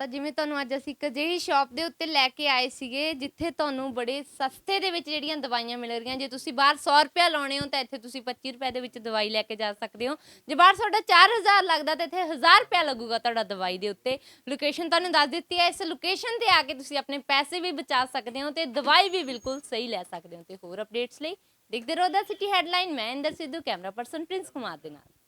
[SPEAKER 1] ਤਾਂ ਜਿਵੇਂ ਤੁਹਾਨੂੰ ਅੱਜ ਅਸੀਂ ਇੱਕ ਅਜਿਹੀ ਸ਼ਾਪ ਦੇ ਉੱਤੇ ਲੈ ਕੇ ਆਏ ਸੀਗੇ, ਜਿੱਥੇ ਤੁਹਾਨੂੰ ਬੜੇ ਸਸਤੇ ਦੇ ਵਿੱਚ ਜਿਹੜੀਆਂ ਦਵਾਈਆਂ ਮਿਲ ਰਹੀਆਂ, ਜੇ ਤੁਸੀਂ ਬਾਹਰ 100 ਰੁਪਏ ਲਾਉਣੇ ਹੋ ਤਾਂ ਇੱਥੇ ਤੁਸੀਂ 25 ਰੁਪਏ ਦੇ ਵਿੱਚ ਦਵਾਈ ਲੈ ਕੇ ਜਾ ਸਕਦੇ ਹੋ। ਜੇ ਬਾਹਰ ਤੁਹਾਡਾ 4000 ਲੱਗਦਾ ਤਾਂ ਇੱਥੇ 1000 ਰੁਪਏ ਲੱਗੂਗਾ ਤੁਹਾਡਾ ਦਵਾਈ ਦੇ ਉੱਤੇ। ਲੋਕੇਸ਼ਨ ਤੁਹਾਨੂੰ ਦੱਸ ਦਿੱਤੀ ਹੈ, ਇਸ ਲੋਕੇਸ਼ਨ ਤੇ ਆ ਕੇ ਤੁਸੀਂ ਆਪਣੇ ਪੈਸੇ ਵੀ ਬਚਾ ਸਕਦੇ ਹੋ ਤੇ ਦਵਾਈ ਵੀ ਬਿਲਕੁਲ ਸਹੀ ਲੈ ਸਕਦੇ ਹੋ। ਤੇ ਹੋਰ ਅਪਡੇਟਸ ਲਈ ਦੇਖਦੇ ਰਹੋ ਦਾ ਸਿਟੀ ਹੈਡਲਾਈਨ ਮੈਂ Inder Sidhu, camera person Prince Kumar ਦੇ ਨਾਲ।